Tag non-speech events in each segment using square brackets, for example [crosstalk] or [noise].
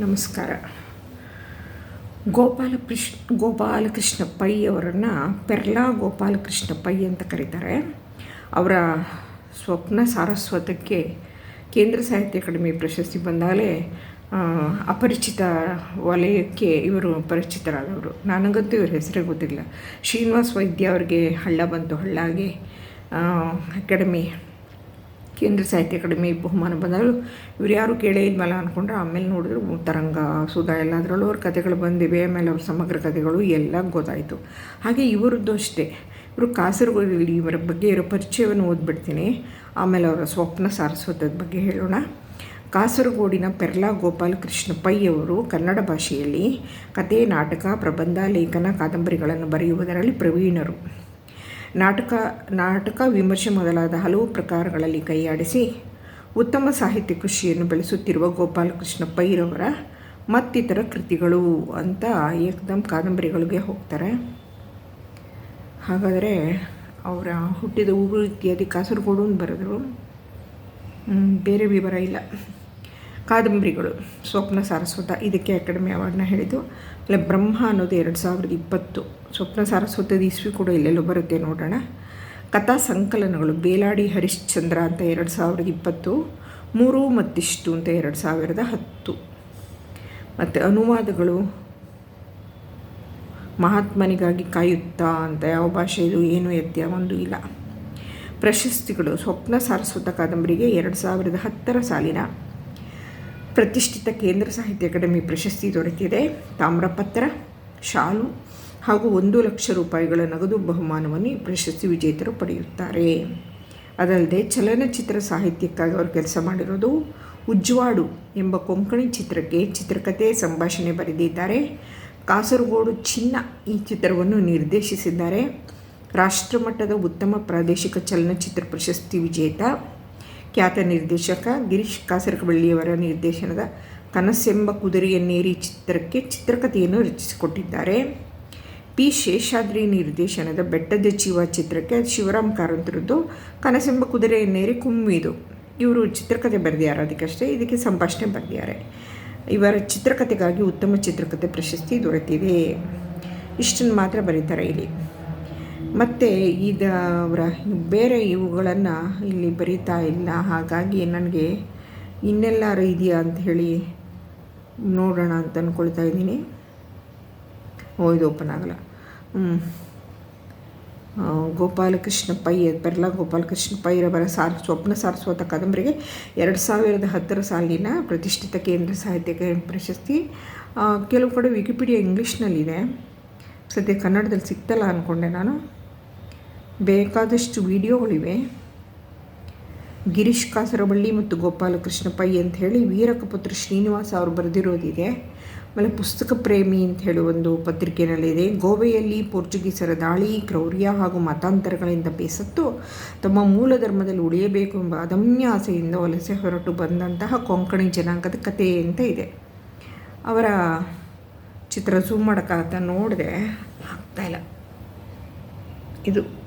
ನಮಸ್ಕಾರ. ಗೋಪಾಲಕೃಷ್ಣ ಗೋಪಾಲಕೃಷ್ಣ ಪೈ ಅವರನ್ನು ಪೆರ್ಲಾ ಗೋಪಾಲಕೃಷ್ಣ ಪೈ ಅಂತ ಕರೀತಾರೆ. ಅವರ ಸ್ವಪ್ನ ಸಾರಸ್ವತಕ್ಕೆ ಕೇಂದ್ರ ಸಾಹಿತ್ಯ ಅಕಾಡೆಮಿ ಪ್ರಶಸ್ತಿ ಬಂದಾಗಲೇ ಅಪರಿಚಿತ ವಲಯಕ್ಕೆ ಇವರು ಪರಿಚಿತರಾದವರು. ನನಗಂತೂ ಇವ್ರ ಹೆಸರೇ ಗೊತ್ತಿಲ್ಲ. ಶ್ರೀನಿವಾಸ್ ವೈದ್ಯ ಅವರಿಗೆ ಹಳ್ಳ ಬಂತು. ಹಳ್ಳಾಗೆ ಅಕಾಡೆಮಿ ಕೇಂದ್ರ ಸಾಹಿತ್ಯ ಅಕಾಡೆಮಿ ಬಹುಮಾನ ಬಂದಾಗಲೂ ಇವ್ರು ಯಾರು ಕೇಳೇ ಇಲ್ಲ ಅಂದ್ಕೊಂಡ್ರೆ ಆಮೇಲೆ ನೋಡಿದ್ರು ತರಂಗ, ಸುಧಾ ಎಲ್ಲ ಅದರಲ್ಲೂ ಅವ್ರ ಕಥೆಗಳು ಬಂದಿವೆ, ಆಮೇಲೆ ಅವ್ರ ಸಮಗ್ರ ಕಥೆಗಳು ಎಲ್ಲ ಗೊತ್ತಾಯಿತು. ಹಾಗೆ ಇವರದ್ದು ಅಷ್ಟೇ. ಇವರು ಕಾಸರಗೋಡಿ ಇವರ ಬಗ್ಗೆ ಇರೋ ಪರಿಚಯವನ್ನು ಓದ್ಬಿಡ್ತೀನಿ. ಆಮೇಲೆ ಅವರ ಸ್ವಪ್ನ ಸಾರಸ್ವತದ ಬಗ್ಗೆ ಹೇಳೋಣ. ಕಾಸರಗೋಡಿನ ಪೆರ್ಲಾ ಗೋಪಾಲಕೃಷ್ಣ ಪೈ ಅವರು ಕನ್ನಡ ಭಾಷೆಯಲ್ಲಿ ಕತೆ ನಾಟಕ, ಪ್ರಬಂಧ, ಲೇಖನ, ಕಾದಂಬರಿಗಳನ್ನು ಬರೆಯುವುದರಲ್ಲಿ ಪ್ರವೀಣರು. ನಾಟಕ ನಾಟಕ ವಿಮರ್ಶೆ ಮೊದಲಾದ ಹಲವು ಪ್ರಕಾರಗಳಲ್ಲಿ ಕೈಯಾಡಿಸಿ ಉತ್ತಮ ಸಾಹಿತ್ಯ ಕೃಷಿಯನ್ನು ಬೆಳೆಸುತ್ತಿರುವ ಗೋಪಾಲಕೃಷ್ಣ ಪೈರವರ ಮತ್ತಿತರ ಕೃತಿಗಳು ಅಂತ ಏಕದಮ್ ಕಾದಂಬರಿಗಳಿಗೆ ಹೋಗ್ತಾರೆ. ಹಾಗಾದರೆ ಅವರ ಹುಟ್ಟಿದ ಊರು ಇತ್ಯಾದಿ ಕಾಸರಗೋಡು ಬರೆದರು. ಬೇರೆ ವಿವರ ಇಲ್ಲ. ಕಾದಂಬರಿಗಳು, ಸ್ವಪ್ನ ಸಾರಸ್ವತ, ಇದಕ್ಕೆ ಅಕಾಡೆಮಿ ಅವಾರ್ಡ್ನ ಹೇಳಿದ್ದು. ಬ್ರಹ್ಮ ಅನ್ನೋದು ಎರಡು ಸಾವಿರದ ಇಪ್ಪತ್ತು. ಸ್ವಪ್ನ ಸಾರಸ್ವತದ ಇಸ್ವಿ ಕೂಡ ಇಲ್ಲೆಲ್ಲೋ ಬರುತ್ತೆ ನೋಡೋಣ. ಕಥಾ ಸಂಕಲನಗಳು, ಬೇಲಾಡಿ ಹರಿಶ್ಚಂದ್ರ ಅಂತ ಎರಡು ಸಾವಿರದ ಇಪ್ಪತ್ತು, ಮೂರು ಮತ್ತಿಷ್ಟು ಅಂತ ಎರಡು ಸಾವಿರದ ಹತ್ತು. ಮತ್ತು ಅನುವಾದಗಳು, ಮಹಾತ್ಮನಿಗಾಗಿ ಕಾಯುತ್ತಾ ಅಂತ ಯಾವ ಭಾಷೆಯದು ಏನು ಎತ್ತ ಒಂದು ಇಲ್ಲ. ಪ್ರಶಸ್ತಿಗಳು, ಸ್ವಪ್ನ ಸಾರಸ್ವತ ಕಾದಂಬರಿಗೆ ಎರಡು ಸಾವಿರದ ಹತ್ತರ ಸಾಲಿನ ಪ್ರತಿಷ್ಠಿತ ಕೇಂದ್ರ ಸಾಹಿತ್ಯ ಅಕಾಡೆಮಿ ಪ್ರಶಸ್ತಿ ದೊರೆತಿದೆ ತಾಮ್ರಪತ್ರ, ಶಾಲು ಹಾಗೂ ಒಂದು ಲಕ್ಷ ರೂಪಾಯಿಗಳ ನಗದು ಬಹುಮಾನವನ್ನು ಪ್ರಶಸ್ತಿ ವಿಜೇತರು ಪಡೆಯುತ್ತಾರೆ. ಅದಲ್ಲದೆ ಚಲನಚಿತ್ರ ಸಾಹಿತ್ಯಕ್ಕಾಗಿ ಅವರು ಕೆಲಸ ಮಾಡಿರೋದು ಉಜ್ವಾಡು ಎಂಬ ಕೊಂಕಣಿ ಚಿತ್ರಕ್ಕೆ ಚಿತ್ರಕಥೆ ಸಂಭಾಷಣೆ ಬರೆದಿದ್ದಾರೆ. ಕಾಸರಗೋಡು ಚಿನ್ನ ಈ ಚಿತ್ರವನ್ನು ನಿರ್ದೇಶಿಸಿದ್ದಾರೆ. ರಾಷ್ಟ್ರಮಟ್ಟದ ಉತ್ತಮ ಪ್ರಾದೇಶಿಕ ಚಲನಚಿತ್ರ ಪ್ರಶಸ್ತಿ ವಿಜೇತ ಖ್ಯಾತ ನಿರ್ದೇಶಕ ಗಿರೀಶ್ ಕಾಸರಕಬಳ್ಳಿಯವರ ನಿರ್ದೇಶನದ ಕನಸೆಂಬ ಕುದುರೆಯನ್ನೇರಿ ಚಿತ್ರಕ್ಕೆ ಚಿತ್ರಕಥೆಯನ್ನು ರಚಿಸಿಕೊಟ್ಟಿದ್ದಾರೆ. ಪಿ. ಶೇಷಾದ್ರಿ ನಿರ್ದೇಶನದ ಬೆಟ್ಟದ ಜೀವ ಚಿತ್ರಕ್ಕೆ ಶಿವರಾಮ್ ಕಾರಂತರದ್ದು ಕನಸೆಂಬ ಕುದುರೆಯನ್ನೇರಿ ಕುಮ್ಮಿದು. ಇವರು ಚಿತ್ರಕಥೆ ಬರೆದಿದ್ದಾರೆ ಅದಕ್ಕಷ್ಟೇ ಇದಕ್ಕೆ ಸಂಭಾಷಣೆ ಬರೆದಿದ್ದಾರೆ. ಇವರ ಚಿತ್ರಕಥೆಗಾಗಿ ಉತ್ತಮ ಚಿತ್ರಕಥೆ ಪ್ರಶಸ್ತಿ ದೊರೆತಿದೆ. ಇಷ್ಟನ್ನು ಮಾತ್ರ ಬರೀತಾರೆ ಇಲ್ಲಿ. ಮತ್ತು ಇದು ಬೇರೆ ಇವುಗಳನ್ನು ಇಲ್ಲಿ ಬರೀತಾ ಇಲ್ಲ. ಹಾಗಾಗಿ ನನಗೆ ಇನ್ನೆಲ್ಲಾರು ಇದೆಯಾ ಅಂತ ಹೇಳಿ ನೋಡೋಣ ಅಂತ ಅಂದ್ಕೊಳ್ತಾ ಇದ್ದೀನಿ. ಓ, ಇದು ಓಪನ್ ಆಗಲ್ಲ. ಗೋಪಾಲಕೃಷ್ಣ ಪೈ ಪೆರ್ಲಾ ಗೋಪಾಲಕೃಷ್ಣ ಪೈರವರ ಸಾರ್, ಸ್ವಪ್ನ ಸಾರಸ್ವತ ಕಾದಂಬರಿಗೆ ಎರಡು ಸಾವಿರದ ಹತ್ತರ ಸಾಲಿನ ಪ್ರತಿಷ್ಠಿತ ಕೇಂದ್ರ ಸಾಹಿತ್ಯ ಪ್ರಶಸ್ತಿ. ಕೆಲವು ಕಡೆ ವಿಕಿಪೀಡಿಯಾ ಇಂಗ್ಲೀಷ್ನಲ್ಲಿದೆ ಸದ್ಯ ಕನ್ನಡದಲ್ಲಿ ಸಿಗ್ತಲ್ಲ ಅಂದ್ಕೊಂಡೆ ನಾನು. ಬೇಕಾದಷ್ಟು ವಿಡಿಯೋಗಳಿವೆ. ಗಿರೀಶ್ ಕಾಸರಬಳ್ಳಿ ಮತ್ತು ಗೋಪಾಲಕೃಷ್ಣ ಪೈ ಅಂತ ಹೇಳಿ ವೀರಕಪುತ್ರ ಶ್ರೀನಿವಾಸ ಅವರು ಬರೆದಿರೋದಿದೆ. ಆಮೇಲೆ ಪುಸ್ತಕ ಪ್ರೇಮಿ ಅಂತ ಹೇಳಿ ಒಂದು ಪತ್ರಿಕೆಯಲ್ಲಿದೆ ಗೋವೆಯಲ್ಲಿ ಪೋರ್ಚುಗೀಸರ ದಾಳಿ, ಕ್ರೌರ್ಯ ಹಾಗೂ ಮತಾಂತರಗಳಿಂದ ಬೇಸತ್ತು ತಮ್ಮ ಮೂಲ ಧರ್ಮದಲ್ಲಿ ಉಳಿಯಬೇಕು ಎಂಬ ಅದಮ್ಯ ಆಸೆಯಿಂದ ವಲಸೆ ಹೊರಟು ಬಂದಂತಹ ಕೊಂಕಣಿ ಜನಾಂಗದ ಕಥೆ ಅಂತ ಇದೆ. ಅವರ ಚಿತ್ರ ಝೂಮ್ ಮಾಡೋಕ್ಕಾಗತ್ತ ನೋಡಿದೆ. ಆಗ್ತಾಯಿಲ್ಲ ಇದು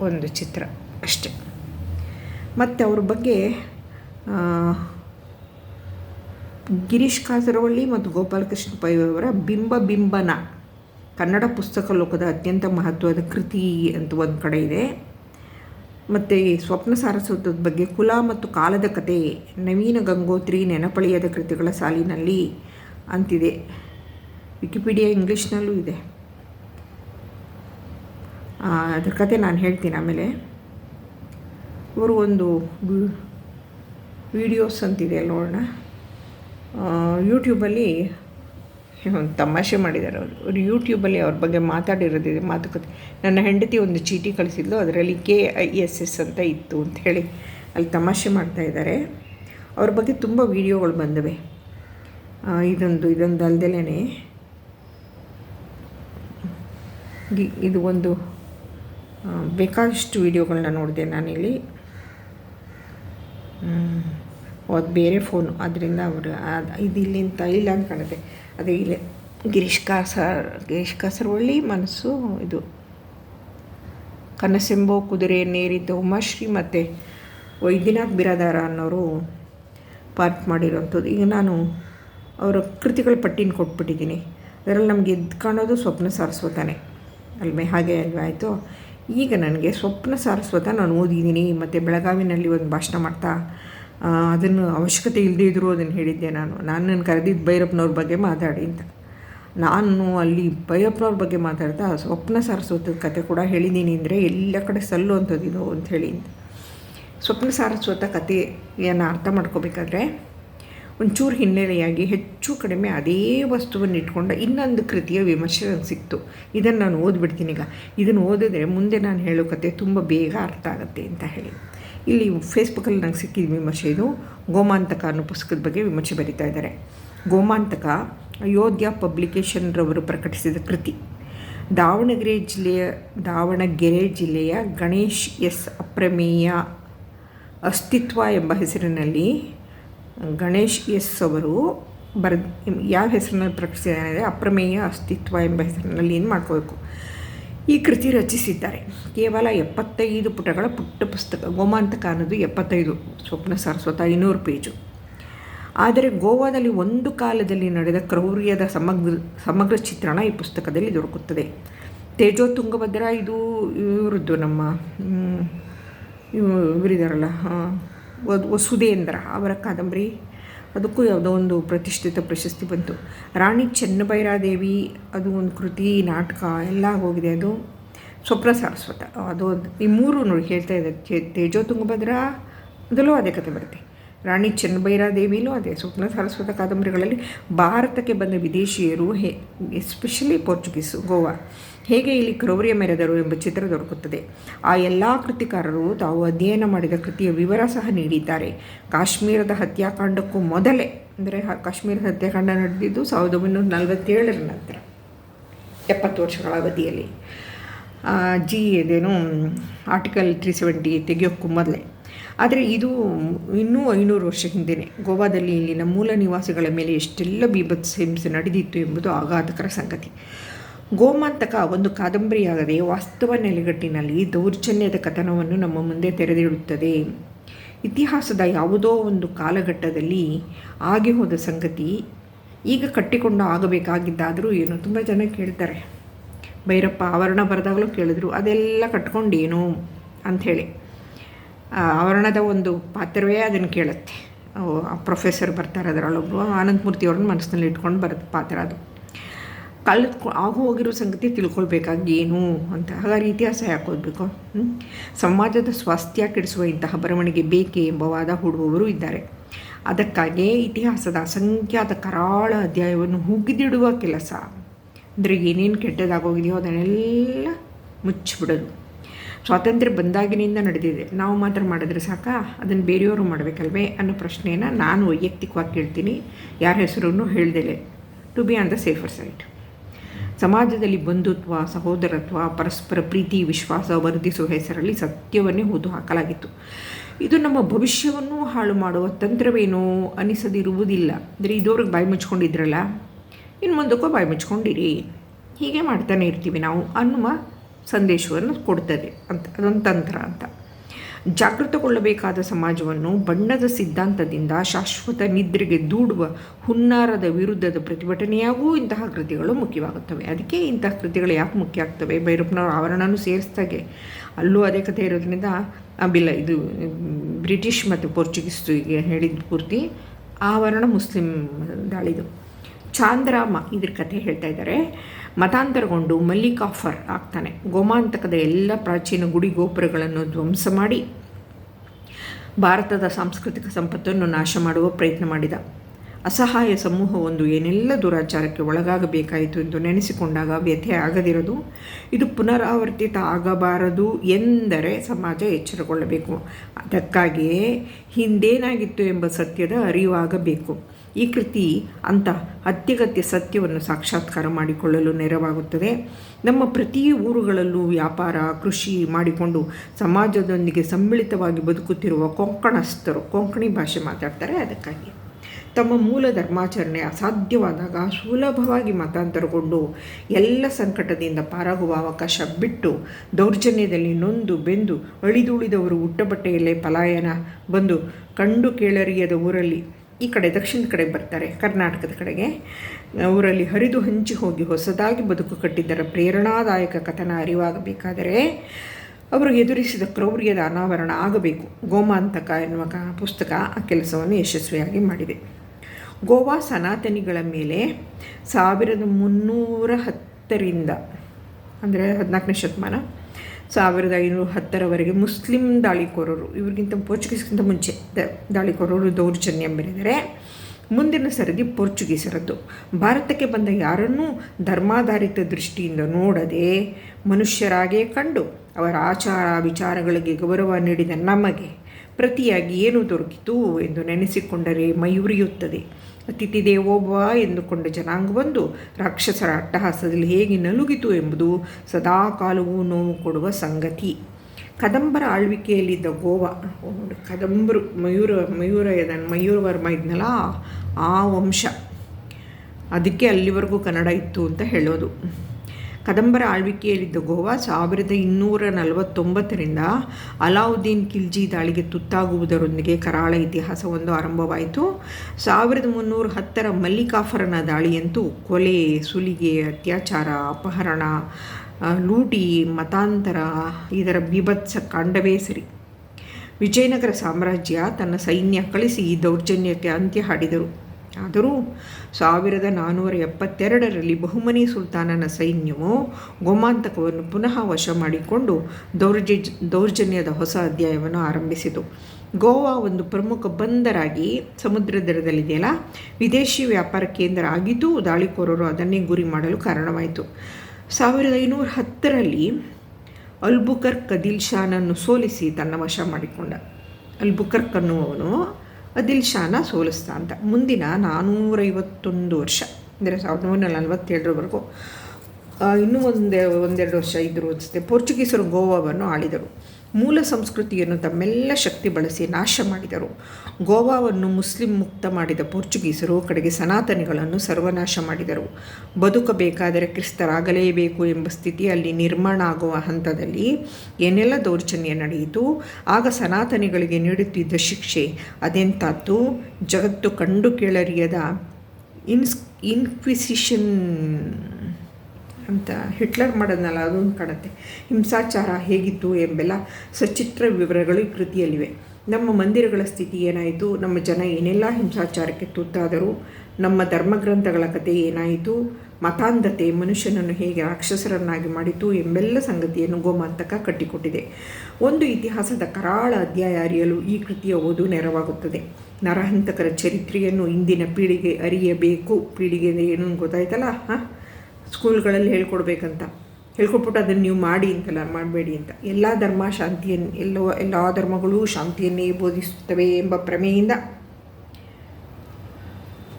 ಒಂದು ಚಿತ್ರ ಅಷ್ಟೆ. ಮತ್ತು ಅವ್ರ ಬಗ್ಗೆ ಗಿರೀಶ್ ಕಾಸರವಳ್ಳಿ ಮತ್ತು ಗೋಪಾಲಕೃಷ್ಣ ಪೈ ಅವರ ಬಿಂಬ ಬಿಂಬನ ಕನ್ನಡ ಪುಸ್ತಕ ಲೋಕದ ಅತ್ಯಂತ ಮಹತ್ವದ ಕೃತಿ ಅಂತ ಒಂದು ಕಡೆ ಇದೆ. ಮತ್ತು ಸ್ವಪ್ನ ಸಾರಸ್ವತದ ಬಗ್ಗೆ ಕುಲ ಮತ್ತು ಕಾಲದ ಕತೆ, ನವೀನ ಗಂಗೋತ್ರಿ ನೆನಪಳಿಯದ ಕೃತಿಗಳ ಸಾಲಿನಲ್ಲಿ ಅಂತಿದೆ. ವಿಕಿಪೀಡಿಯಾ ಇಂಗ್ಲೀಷ್ನಲ್ಲೂ ಇದೆ. ಅದ್ರ ಕತೆ ನಾನು ಹೇಳ್ತೀನಿ ಆಮೇಲೆ. ಇವರು ಒಂದು ವಿಡಿಯೋಸ್ ಅಂತಿದೆ ನೋಡೋಣ. ಯೂಟ್ಯೂಬಲ್ಲಿ ಒಂದು [laughs] ತಮಾಷೆ ಮಾಡಿದ್ದಾರೆ ಅವರು. ಅವರು ಯೂಟ್ಯೂಬಲ್ಲಿ ಅವ್ರ ಬಗ್ಗೆ ಮಾತಾಡಿರೋದಿದೆ ಮಾತುಕತೆ. ನನ್ನ ಹೆಂಡತಿ ಒಂದು ಚೀಟಿ ಕಳಿಸಿದ್ಲು, ಅದರಲ್ಲಿ ಕೆ ಐ ಎಸ್ ಎಸ್ ಅಂತ ಇತ್ತು ಅಂತ ಹೇಳಿ ಅಲ್ಲಿ ತಮಾಷೆ ಮಾಡ್ತಾ ಇದ್ದಾರೆ. ಅವ್ರ ಬಗ್ಗೆ ತುಂಬ ವೀಡಿಯೋಗಳು ಬಂದವೆ. ಇದೊಂದು ಇದೊಂದು ಅಲ್ದಲೇ ಇದು ಒಂದು ಬೇಕಾದಷ್ಟು ವೀಡಿಯೋಗಳನ್ನ ನೋಡಿದೆ ನಾನಿಲ್ಲಿ. ಅದು ಬೇರೆ ಫೋನು, ಅದರಿಂದ ಅವರು ಇದು ಇಲ್ಲಿಂದ ಇಲ್ಲ ಅಂತ ಕಾಣುತ್ತೆ. ಅದೇ ಇಲ್ಲಿ ಗಿರೀಶ್ ಕಾಸರ್ ಗಿರೀಶ್ ಕಾಸರವಳ್ಳಿ ಮನಸ್ಸು, ಇದು. ಕನಸೆಂಬೋ ಕುದುರೆಯನ್ನೇರಿದ್ದ ಉಮಾಶ್ರೀ ಮತ್ತು ವೈದ್ಯನಾಥ್ ಬಿರಾದಾರ ಅನ್ನೋರು ಪಾರ್ಟ್ ಮಾಡಿರೋವಂಥದ್ದು ಈಗ ನಾನು ಅವರ ಕೃತಿಗಳ ಪಟ್ಟಿನ ಕೊಟ್ಬಿಟ್ಟಿದ್ದೀನಿ. ಅದರಲ್ಲಿ ನಮಗೆ ಎದ್ದು ಕಾಣೋದು ಸ್ವಪ್ನ ಸಾರಿಸೋತಾನೆ ಅಲ್ವೇ? ಹಾಗೆ ಅಲ್ವೇ? ಆಯಿತು? ಈಗ ನನಗೆ ಸ್ವಪ್ನ ಸಾರಸ್ವತ ನಾನು ಓದಿದ್ದೀನಿ, ಮತ್ತು ಬೆಳಗಾವಿನಲ್ಲಿ ಒಂದು ಭಾಷಣ ಮಾಡ್ತಾ ಅದನ್ನು ಅವಶ್ಯಕತೆ ಇಲ್ಲದೇ ಇದ್ದರೂ ಅದನ್ನು ಹೇಳಿದ್ದೆ ನಾನು. ನಾನು ನನ್ನ ಕರೆದಿದ್ದು ಭೈರಪ್ಪನವ್ರ ಬಗ್ಗೆ ಮಾತಾಡಿ ಅಂತ. ನಾನು ಅಲ್ಲಿ ಭೈರಪ್ಪನವ್ರ ಬಗ್ಗೆ ಮಾತಾಡ್ತಾ ಸ್ವಪ್ನ ಸಾರಸ್ವತದ ಕತೆ ಕೂಡ ಹೇಳಿದ್ದೀನಿ ಅಂದರೆ ಎಲ್ಲ ಕಡೆ ಸಲ್ಲುವಂಥದ್ದು ಇದು ಹೇಳಿ ಅಂತ. ಸ್ವಪ್ನ ಸಾರಸ್ವತ ಕಥೆಯನ್ನು ಅರ್ಥ ಮಾಡ್ಕೋಬೇಕಾದ್ರೆ ಒಂಚೂರು ಹಿನ್ನೆಲೆಯಾಗಿ ಹೆಚ್ಚು ಕಡಿಮೆ ಅದೇ ವಸ್ತುವನ್ನು ಇಟ್ಕೊಂಡ ಇನ್ನೊಂದು ಕೃತಿಯ ವಿಮರ್ಶೆ ನನಗೆ ಸಿಕ್ತು. ಇದನ್ನು ನಾನು ಓದ್ಬಿಡ್ತೀನಿ ಈಗ. ಇದನ್ನು ಓದಿದ್ರೆ ಮುಂದೆ ನಾನು ಹೇಳೋ ಕತೆ ತುಂಬ ಬೇಗ ಅರ್ಥ ಆಗುತ್ತೆ ಅಂತ ಹೇಳಿ. ಇಲ್ಲಿ ಫೇಸ್ಬುಕ್ಕಲ್ಲಿ ನಂಗೆ ಸಿಕ್ಕಿದ ವಿಮರ್ಶೆ ಇದು. ಗೋಮಾಂತಕ ಅನ್ನೋ ಪುಸ್ತಕದ ಬಗ್ಗೆ ವಿಮರ್ಶೆ ಬರಿತಾ ಇದ್ದಾರೆ. ಗೋಮಾಂತಕ ಅಯೋಧ್ಯ ಪಬ್ಲಿಕೇಶನ್ರವರು ಪ್ರಕಟಿಸಿದ ಕೃತಿ. ದಾವಣಗೆರೆ ಜಿಲ್ಲೆಯ ದಾವಣಗೆರೆ ಜಿಲ್ಲೆಯ ಗಣೇಶ್ ಎಸ್ ಅಪ್ರಮೇಯ ಅಸ್ತಿತ್ವ ಎಂಬ ಹೆಸರಿನಲ್ಲಿ ಗಣೇಶ್ ಎಸ್ ಅವರು ಬರೆದ ಯಾವ ಹೆಸರಿನಲ್ಲಿ ಪ್ರಕಟಿಸಿದ್ದಾರೆ ಅಪ್ರಮೇಯ ಅಸ್ತಿತ್ವ ಎಂಬ ಹೆಸರಿನಲ್ಲಿ ಏನು ಮಾಡ್ಕೋಬೇಕು? ಈ ಕೃತಿ ರಚಿಸಿದ್ದಾರೆ. ಕೇವಲ ಎಪ್ಪತ್ತೈದು ಪುಟಗಳ ಪುಟ್ಟ ಪುಸ್ತಕ ಗೋಮಾಂತಕ ಅನ್ನೋದು ಎಪ್ಪತ್ತೈದು, ಸ್ವಪ್ನ ಸಾರಸ್ವತ ಐನೂರು ಪೇಜು. ಆದರೆ ಗೋವಾದಲ್ಲಿ ಒಂದು ಕಾಲದಲ್ಲಿ ನಡೆದ ಕ್ರೌರ್ಯದ ಸಮಗ್ರ ಸಮಗ್ರ ಚಿತ್ರಣ ಈ ಪುಸ್ತಕದಲ್ಲಿ ದೊರಕುತ್ತದೆ. ತೇಜೋ ತುಂಗಭದ್ರ, ಇದು ಇವರದ್ದು ನಮ್ಮ ಇವರಿದಾರಲ್ಲ ವಸುಧೇಂದ್ರ ಅವರ ಕಾದಂಬರಿ. ಅದಕ್ಕೂ ಯಾವುದೋ ಒಂದು ಪ್ರತಿಷ್ಠಿತ ಪ್ರಶಸ್ತಿ ಬಂತು. ರಾಣಿ ಚೆನ್ನಭೈರಾದೇವಿ ಅದು ಒಂದು ಕೃತಿ, ನಾಟಕ ಎಲ್ಲ ಹೋಗಿದೆ ಅದು. ಸ್ವಪ್ನ ಸಾರಸ್ವತ. ಅದು ಈ ಮೂರು ನೋಡಿ ಹೇಳ್ತಾ ಇದ್ದಾರೆ. ತೇಜೋ ತುಂಗಭದ್ರ ಅದಲ್ಲೂ ಅದೇ ಕತೆ ಬರುತ್ತೆ. ರಾಣಿ ಚೆನ್ನಭೈರಾದೇವಿಲೂ ಅದೇ ಸ್ವಪ್ನ ಸಾರಸ್ವತ ಕಾದಂಬರಿಗಳಲ್ಲಿ ಭಾರತಕ್ಕೆ ಬಂದ ವಿದೇಶಿಯರು, ಹೇ ಎಸ್ಪೆಷಲಿ ಪೋರ್ಚುಗೀಸು ಗೋವಾ ಹೇಗೆ ಇಲ್ಲಿ ಕ್ರೌರ್ಯ ಮೆರೆದರು ಎಂಬ ಚಿತ್ರ ದೊರಕುತ್ತದೆ. ಆ ಎಲ್ಲ ಕೃತಿಕಾರರು ತಾವು ಅಧ್ಯಯನ ಮಾಡಿದ ಕೃತಿಯ ವಿವರ ಸಹ ನೀಡಿದ್ದಾರೆ. ಕಾಶ್ಮೀರದ ಹತ್ಯಾಕಾಂಡಕ್ಕೂ ಮೊದಲೇ, ಅಂದರೆ ಕಾಶ್ಮೀರದ ಹತ್ಯಾಕಾಂಡ ನಡೆದಿದ್ದು ಸಾವಿರದ ಒಂಬೈನೂರ ನಲವತ್ತೇಳರ ನಂತರ, ಎಪ್ಪತ್ತು ವರ್ಷಗಳ ಅವಧಿಯಲ್ಲಿ. ಜಿ, ಇದೇನು, ಆರ್ಟಿಕಲ್ ತ್ರೀ ಸೆವೆಂಟಿ ತೆಗೆಯೋಕ್ಕೂ ಮೊದಲೇ. ಆದರೆ ಇದು ಇನ್ನೂ ಐನೂರು ವರ್ಷ ಹಿಂದೆಯೇ ಗೋವಾದಲ್ಲಿ ಇಲ್ಲಿನ ಮೂಲ ನಿವಾಸಿಗಳ ಮೇಲೆ ಎಷ್ಟೆಲ್ಲ ಬೀಭತ್ಸ ಹಿಂಸೆ ನಡೆದಿತ್ತು ಎಂಬುದು ಆಘಾತಕರ ಸಂಗತಿ. ಗೋಮಾಂತಕ ಒಂದು ಕಾದಂಬರಿಯಾಗದೆ ವಾಸ್ತವ ನೆಲೆಗಟ್ಟಿನಲ್ಲಿ ದೌರ್ಜನ್ಯದ ಕಥನವನ್ನು ನಮ್ಮ ಮುಂದೆ ತೆರೆದಿಡುತ್ತದೆ. ಇತಿಹಾಸದ ಯಾವುದೋ ಒಂದು ಕಾಲಘಟ್ಟದಲ್ಲಿ ಆಗಿ ಹೋದ ಸಂಗತಿ ಈಗ ಕಟ್ಟಿಕೊಂಡು ಆಗಬೇಕಾಗಿದ್ದಾದರೂ ಏನು ತುಂಬ ಜನ ಕೇಳ್ತಾರೆ. ಭೈರಪ್ಪ ಆವರಣ ಬರೆದಾಗಲೂ ಕೇಳಿದ್ರು, ಅದೆಲ್ಲ ಕಟ್ಕೊಂಡೇನು ಅಂಥೇಳಿ. ಆವರಣದ ಒಂದು ಪಾತ್ರವೇ ಅದನ್ನು ಕೇಳುತ್ತೆ. ಪ್ರೊಫೆಸರ್ ಬರ್ತಾರೆ ಅದರಲ್ಲೊಬ್ಬರು ಆನಂದಮೂರ್ತಿ ಅವ್ರನ್ನ ಮನಸ್ಸಿನಲ್ಲಿ ಇಟ್ಕೊಂಡು ಬರುತ್ತೆ ಪಾತ್ರ ಅದು. ಕಳೆದು ಆಗು ಹೋಗಿರೋ ಸಂಗತಿ ತಿಳ್ಕೊಳ್ಬೇಕಾಗಿ ಏನು ಅಂತ ಹಾಗಾದ್ರೆ ಇತಿಹಾಸ ಯಾಕೆ ಓದಬೇಕು ಸಮಾಜದ ಸ್ವಾಸ್ಥ್ಯ ಕೆಡಿಸುವ ಇಂತಹ ಬರವಣಿಗೆ ಬೇಕೇ ಎಂಬ ವಾದ ಹೂಡುವವರು ಇದ್ದಾರೆ. ಅದಕ್ಕಾಗಿ ಇತಿಹಾಸದ ಅಸಂಖ್ಯಾತ ಕರಾಳ ಅಧ್ಯಾಯವನ್ನು ಹುಗಿದಿಡುವ ಕೆಲಸ. ಅಂದರೆ ಏನೇನು ಕೆಟ್ಟದಾಗೋಗಿದೆಯೋ ಅದನ್ನೆಲ್ಲ ಮುಚ್ಚಿಬಿಡೋದು. ಸ್ವಾತಂತ್ರ್ಯ ಬಂದಾಗಿನಿಂದ ನಡೆದಿದೆ. ನಾವು ಮಾತ್ರ ಮಾಡಿದ್ರೆ ಸಾಕ? ಅದನ್ನು ಬೇರೆಯವರು ಮಾಡಬೇಕಲ್ವೇ ಅನ್ನೋ ಪ್ರಶ್ನೆಯನ್ನು ನಾನು ವೈಯಕ್ತಿಕವಾಗಿ ಕೇಳ್ತೀನಿ. ಯಾರ ಹೆಸರನ್ನು ಹೇಳ್ದೆಲೆ to be on the safer side ಸಮಾಜದಲ್ಲಿ ಬಂಧುತ್ವ, ಸಹೋದರತ್ವ, ಪರಸ್ಪರ ಪ್ರೀತಿ, ವಿಶ್ವಾಸ ವರ್ಧಿಸುವ ಹೆಸರಲ್ಲಿ ಸತ್ಯವನ್ನೇ ಹೂದು ಹಾಕಲಾಗಿತ್ತು. ಇದು ನಮ್ಮ ಭವಿಷ್ಯವನ್ನು ಹಾಳು ಮಾಡುವ ತಂತ್ರವೇನೋ ಅನಿಸದಿರುವುದಿಲ್ಲ. ಅಂದರೆ ಇದೋರಿಗೆ ಬಾಯಿ ಮುಚ್ಕೊಂಡಿದ್ರಲ್ಲ? ಇನ್ನು ಮುಂದಕ್ಕೂ ಬಾಯಿ ಮುಚ್ಕೊಂಡಿರಿ. ಹೀಗೆ ಮಾಡ್ತಾನೆ ಇರ್ತೀವಿ ನಾವು ಅನ್ನುವ ಸಂದೇಶವನ್ನು ಕೊಡ್ತದೆ ಅಂತ, ಅದೊಂದು ತಂತ್ರ ಅಂತ. ಜಾಗೃತಗೊಳ್ಳಬೇಕಾದ ಸಮಾಜವನ್ನು ಬಣ್ಣದ ಸಿದ್ಧಾಂತದಿಂದ ಶಾಶ್ವತ ನಿದ್ರೆಗೆ ದೂಡುವ ಹುನ್ನಾರದ ವಿರುದ್ಧದ ಪ್ರತಿಭಟನೆಯಾಗೂ ಇಂತಹ ಕೃತಿಗಳು ಮುಖ್ಯವಾಗುತ್ತವೆ. ಅದಕ್ಕೆ ಇಂತಹ ಕೃತಿಗಳು ಯಾಕೆ ಮುಖ್ಯ ಆಗ್ತವೆ? ಭೈರಪ್ಪನವ್ರ ಆವರಣನೂ ಸೇರಿಸ್ದಾಗೆ ಅಲ್ಲೂ ಅದೇ ಕಥೆ ಇರೋದ್ರಿಂದ ಬಿಲ್ಲ ಇದು ಬ್ರಿಟಿಷ್ ಮತ್ತು ಪೋರ್ಚುಗೀಸ್ಗೆ ಹೇಳಿದ ಪೂರ್ತಿ ಆವರಣ ಮುಸ್ಲಿಂ ದಾಳಿದು. ಚಾಂದ್ರಾಮ ಇದ್ರ ಕಥೆ ಹೇಳ್ತಾ ಇದ್ದಾರೆ. ಮತಾಂತರಗೊಂಡು ಮಲ್ಲಿಕಾಫರ್ ಆಗ್ತಾನೆ. ಗೋಮಾಂತಕದ ಎಲ್ಲ ಪ್ರಾಚೀನ ಗುಡಿ ಗೋಪುರಗಳನ್ನು ಧ್ವಂಸ ಮಾಡಿ ಭಾರತದ ಸಾಂಸ್ಕೃತಿಕ ಸಂಪತ್ತನ್ನು ನಾಶ ಮಾಡುವ ಪ್ರಯತ್ನ ಮಾಡಿದ. ಅಸಹಾಯ ಸಮೂಹವೊಂದು ಏನೆಲ್ಲ ದುರಾಚಾರಕ್ಕೆ ಒಳಗಾಗಬೇಕಾಯಿತು ಎಂದು ನೆನೆಸಿಕೊಂಡಾಗ ವ್ಯಥೆ ಆಗದಿರದು, ಇದು ಪುನರಾವರ್ತಿತ ಆಗಬಾರದು ಎಂದರೆ ಸಮಾಜ ಎಚ್ಚರಗೊಳ್ಳಬೇಕು. ಅದಕ್ಕಾಗಿಯೇ ಹಿಂದೇನಾಗಿತ್ತು ಎಂಬ ಸತ್ಯದ ಅರಿವಾಗಬೇಕು. ಈ ಕೃತಿ ಅಂತ ಅತ್ಯಗತ್ಯ ಸತ್ಯವನ್ನು ಸಾಕ್ಷಾತ್ಕಾರ ಮಾಡಿಕೊಳ್ಳಲು ನೆರವಾಗುತ್ತದೆ. ನಮ್ಮ ಪ್ರತಿ ಊರುಗಳಲ್ಲೂ ವ್ಯಾಪಾರ, ಕೃಷಿ ಮಾಡಿಕೊಂಡು ಸಮಾಜದೊಂದಿಗೆ ಸಮ್ಮಿಳಿತವಾಗಿ ಬದುಕುತ್ತಿರುವ ಕೊಂಕಣಸ್ಥರು, ಕೊಂಕಣಿ ಭಾಷೆ ಮಾತಾಡ್ತಾರೆ ಅದಕ್ಕಾಗಿ ತಮ್ಮ ಮೂಲ ಧರ್ಮಾಚರಣೆ ಅಸಾಧ್ಯವಾದಾಗ ಸುಲಭವಾಗಿ ಮತಾಂತರಗೊಂಡು ಎಲ್ಲ ಸಂಕಟದಿಂದ ಪಾರಾಗುವ ಅವಕಾಶ ಬಿಟ್ಟು ದೌರ್ಜನ್ಯದಲ್ಲಿ ನೊಂದು ಬೆಂದು ಅಳಿದುಳಿದವರು ಉಟ್ಟಬಟ್ಟೆಯಲ್ಲೇ ಪಲಾಯನ ಬಂದು ಕಂಡು ಕೇಳರಿಯದ ಊರಲ್ಲಿ ಈ ಕಡೆ ದಕ್ಷಿಣದ ಕಡೆ ಬರ್ತಾರೆ, ಕರ್ನಾಟಕದ ಕಡೆಗೆ. ಅವರಲ್ಲಿ ಹರಿದು ಹಂಚಿ ಹೋಗಿ ಹೊಸದಾಗಿ ಬದುಕು ಕಟ್ಟಿದ್ದರ ಪ್ರೇರಣಾದಾಯಕ ಕಥನ ಅರಿವಾಗಬೇಕಾದರೆ, ಅವರು ಎದುರಿಸಿದ ಕ್ರೌರ್ಯದ ಅನಾವರಣ ಆಗಬೇಕು. ಗೋಮಾಂತಕ ಎನ್ನುವ ಕ, ಪುಸ್ತಕ ಆ ಕೆಲಸವನ್ನು ಯಶಸ್ವಿಯಾಗಿ ಮಾಡಿದೆ. ಗೋವಾ ಸನಾತನಿಗಳ ಮೇಲೆ ಸಾವಿರದ ಮುನ್ನೂರ ಹತ್ತರಿಂದ, ಅಂದರೆ ಹದಿನಾಲ್ಕನೇ ಶತಮಾನ ಸಾವಿರದ ಐನೂರ ಹತ್ತರವರೆಗೆ ಮುಸ್ಲಿಂ ದಾಳಿಕೋರರು, ಇವ್ರಿಗಿಂತ ಪೋರ್ಚುಗೀಸ್ಗಿಂತ ಮುಂಚೆ ದಾಳಿಕೋರರು ದೌರ್ಜನ್ಯ ಮೆರೆದರೆ ಮುಂದಿನ ಸರದಿ ಪೋರ್ಚುಗೀಸರದ್ದು. ಭಾರತಕ್ಕೆ ಬಂದ ಯಾರನ್ನೂ ಧರ್ಮಾಧಾರಿತ ದೃಷ್ಟಿಯಿಂದ ನೋಡದೆ ಮನುಷ್ಯರಾಗೇ ಕಂಡು ಅವರ ಆಚಾರ ವಿಚಾರಗಳಿಗೆ ಗೌರವ ನೀಡಿದ ನಮಗೆ ಪ್ರತಿಯಾಗಿ ಏನು ದೊರಕಿತು ಎಂದು ನೆನೆಸಿಕೊಂಡರೆ ಮೈಯುರಿಯುತ್ತದೆ. ಅತಿಥಿ ದೇವೋಭವ ಎಂದುಕೊಂಡ ಜನಾಂಗವೊಂದು ರಾಕ್ಷಸರ ಅಟ್ಟಹಾಸದಲ್ಲಿ ಹೇಗೆ ನಲುಗಿತು ಎಂಬುದು ಸದಾಕಾಲವೂ ನೋವು ಕೊಡುವ ಸಂಗತಿ. ಕದಂಬರ ಆಳ್ವಿಕೆಯಲ್ಲಿದ್ದ ಗೋವಾ ಕದಂಬರು, ಮಯೂರ ಮಯೂರ ಮಯೂರ ಮಯೂರವರ್ಮ ಇದ್ನಲ್ಲ ಆ ವಂಶ. ಅದಕ್ಕೆ ಅಲ್ಲಿವರೆಗೂ ಕನ್ನಡ ಇತ್ತು ಅಂತ ಹೇಳೋದು. ಕದಂಬರ ಆಳ್ವಿಕೆಯಲ್ಲಿದ್ದ ಗೋವಾ ಸಾವಿರದ ಇನ್ನೂರ ನಲವತ್ತೊಂಬತ್ತರಿಂದ ಅಲಾವುದ್ದೀನ್ ಖಿಲ್ಜಿ ದಾಳಿಗೆ ತುತ್ತಾಗುವುದರೊಂದಿಗೆ ಕರಾಳ ಇತಿಹಾಸವೊಂದು ಆರಂಭವಾಯಿತು. ಸಾವಿರದ ಮುನ್ನೂರ ಹತ್ತರ ಮಲ್ಲಿಕಾಫರನ ದಾಳಿಯಂತೂ ಕೊಲೆ, ಸುಲಿಗೆ, ಅತ್ಯಾಚಾರ, ಅಪಹರಣ ಲೂಟಿ, ಮತಾಂತರ, ಇದರ ಬೀಭತ್ಸ ಕಾಂಡವೇ ಸರಿ. ವಿಜಯನಗರ ಸಾಮ್ರಾಜ್ಯ ತನ್ನ ಸೈನ್ಯ ಕಳಿಸಿ ದೌರ್ಜನ್ಯಕ್ಕೆ ಅಂತ್ಯ ಹಾಡಿದರು. ಆದರೂ ಸಾವಿರದ ನಾನ್ನೂರ ಎಪ್ಪತ್ತೆರಡರಲ್ಲಿ ಬಹುಮನಿ ಸುಲ್ತಾನನ ಸೈನ್ಯವು ಗೋಮಾಂತಕವನ್ನು ಪುನಃ ವಶ ಮಾಡಿಕೊಂಡು ದೌರ್ಜ ದೌರ್ಜನ್ಯದ ಹೊಸ ಅಧ್ಯಾಯವನ್ನು ಆರಂಭಿಸಿತು. ಗೋವಾ ಒಂದು ಪ್ರಮುಖ ಬಂದರಾಗಿ ಸಮುದ್ರ ದರದಲ್ಲಿದೆಯಲ್ಲ ವಿದೇಶಿ ವ್ಯಾಪಾರ ಕೇಂದ್ರ ಆಗಿದ್ದು ದಾಳಿಕೋರರು ಅದನ್ನೇ ಗುರಿ ಮಾಡಲು ಕಾರಣವಾಯಿತು. ಸಾವಿರದ ಐನೂರ ಹತ್ತರಲ್ಲಿ ಅಲ್ಬುಕರ್ಕ್ ಕದಿಲ್ ಶಾನನ್ನು ಸೋಲಿಸಿ ತನ್ನ ವಶ ಮಾಡಿಕೊಂಡ. ಅಲ್ಬುಕರ್ಕ್ ಅನ್ನುವವನು ಅದಿಲ್ ಶಾನ ಸೋಲಿಸ್ತಾ ಅಂತ. ಮುಂದಿನ ನಾನ್ನೂರೈವತ್ತೊಂದು ವರ್ಷ, ಅಂದರೆ ಸಾವಿರದ ಒಂಬೈನೂರ ನಲವತ್ತೇಳರವರೆಗೂ ಇನ್ನೂ ಒಂದೇ, ಒಂದೆರಡು ವರ್ಷ ಇದ್ದರು ಅನಿಸುತ್ತೆ. ಪೋರ್ಚುಗೀಸರು ಗೋವಾವನ್ನು ಆಳಿದರು. ಮೂಲ ಸಂಸ್ಕೃತಿಯನ್ನು ತಮ್ಮೆಲ್ಲ ಶಕ್ತಿ ಬಳಸಿ ನಾಶ ಮಾಡಿದರು. ಗೋವಾವನ್ನು ಮುಸ್ಲಿಂ ಮುಕ್ತ ಮಾಡಿದ ಪೋರ್ಚುಗೀಸರು ಕಡೆಗೆ ಸನಾತನಿಗಳನ್ನು ಸರ್ವನಾಶ ಮಾಡಿದರು. ಬದುಕಬೇಕಾದರೆ ಕ್ರಿಸ್ತರಾಗಲೇಬೇಕು ಎಂಬ ಸ್ಥಿತಿ ಅಲ್ಲಿ ನಿರ್ಮಾಣ ಆಗುವ ಹಂತದಲ್ಲಿ ಏನೆಲ್ಲ ದೌರ್ಜನ್ಯ ನಡೆಯಿತು, ಆಗ ಸನಾತನಿಗಳಿಗೆ ನೀಡುತ್ತಿದ್ದ ಶಿಕ್ಷೆ ಅದೆಂತಾದ್ದು? ಜಗತ್ತು ಕಂಡು ಕೇಳರಿಯದ ಇನ್ಸ್, ಇನ್ಕ್ವಿಸಿಷನ್ ಅಂತ ಹಿಟ್ಲರ್ ಮಾಡೋದನ್ನಲ್ಲ ಅದೊಂದು ಕಾಣುತ್ತೆ ಹಿಂಸಾಚಾರ ಹೇಗಿತ್ತು ಎಂಬೆಲ್ಲ ಸಚಿತ್ರ ವಿವರಗಳು ಈ ಕೃತಿಯಲ್ಲಿವೆ. ನಮ್ಮ ಮಂದಿರಗಳ ಸ್ಥಿತಿ ಏನಾಯಿತು? ನಮ್ಮ ಜನ ಏನೆಲ್ಲ ಹಿಂಸಾಚಾರಕ್ಕೆ ತುತ್ತಾದರು? ನಮ್ಮ ಧರ್ಮಗ್ರಂಥಗಳ ಕಥೆ ಏನಾಯಿತು? ಮತಾಂಧತೆ ಮನುಷ್ಯನನ್ನು ಹೇಗೆ ರಾಕ್ಷಸರನ್ನಾಗಿ ಮಾಡಿತು ಎಂಬೆಲ್ಲ ಸಂಗತಿಯನ್ನು ಗೋಮಾಂತಕ ಕಟ್ಟಿಕೊಟ್ಟಿದೆ. ಒಂದು ಇತಿಹಾಸದ ಕರಾಳ ಅಧ್ಯಾಯ ಅರಿಯಲು ಈ ಕೃತಿಯ ಓದು ನೆರವಾಗುತ್ತದೆ. ನರಹಂತಕರ ಚರಿತ್ರೆಯನ್ನು ಇಂದಿನ ಪೀಳಿಗೆ ಅರಿಯಬೇಕು. ಪೀಳಿಗೆ ಏನು ಗೊತ್ತಾಯ್ತಲ್ಲ? ಹಾಂ? ಸ್ಕೂಲ್ಗಳಲ್ಲಿ ಹೇಳ್ಕೊಡ್ಬೇಕಂತ. ಹೇಳ್ಕೊಟ್ಬಿಟ್ಟು ಅದನ್ನು ನೀವು ಮಾಡಿ ಅಂತಲ್ಲ, ಮಾಡಬೇಡಿ ಅಂತ. ಎಲ್ಲ ಧರ್ಮ ಶಾಂತಿಯನ್ನು ಎಲ್ಲೋ, ಎಲ್ಲ ಧರ್ಮಗಳು ಶಾಂತಿಯನ್ನೇ ಬೋಧಿಸುತ್ತವೆ ಎಂಬ ಪ್ರಮೆಯಿಂದ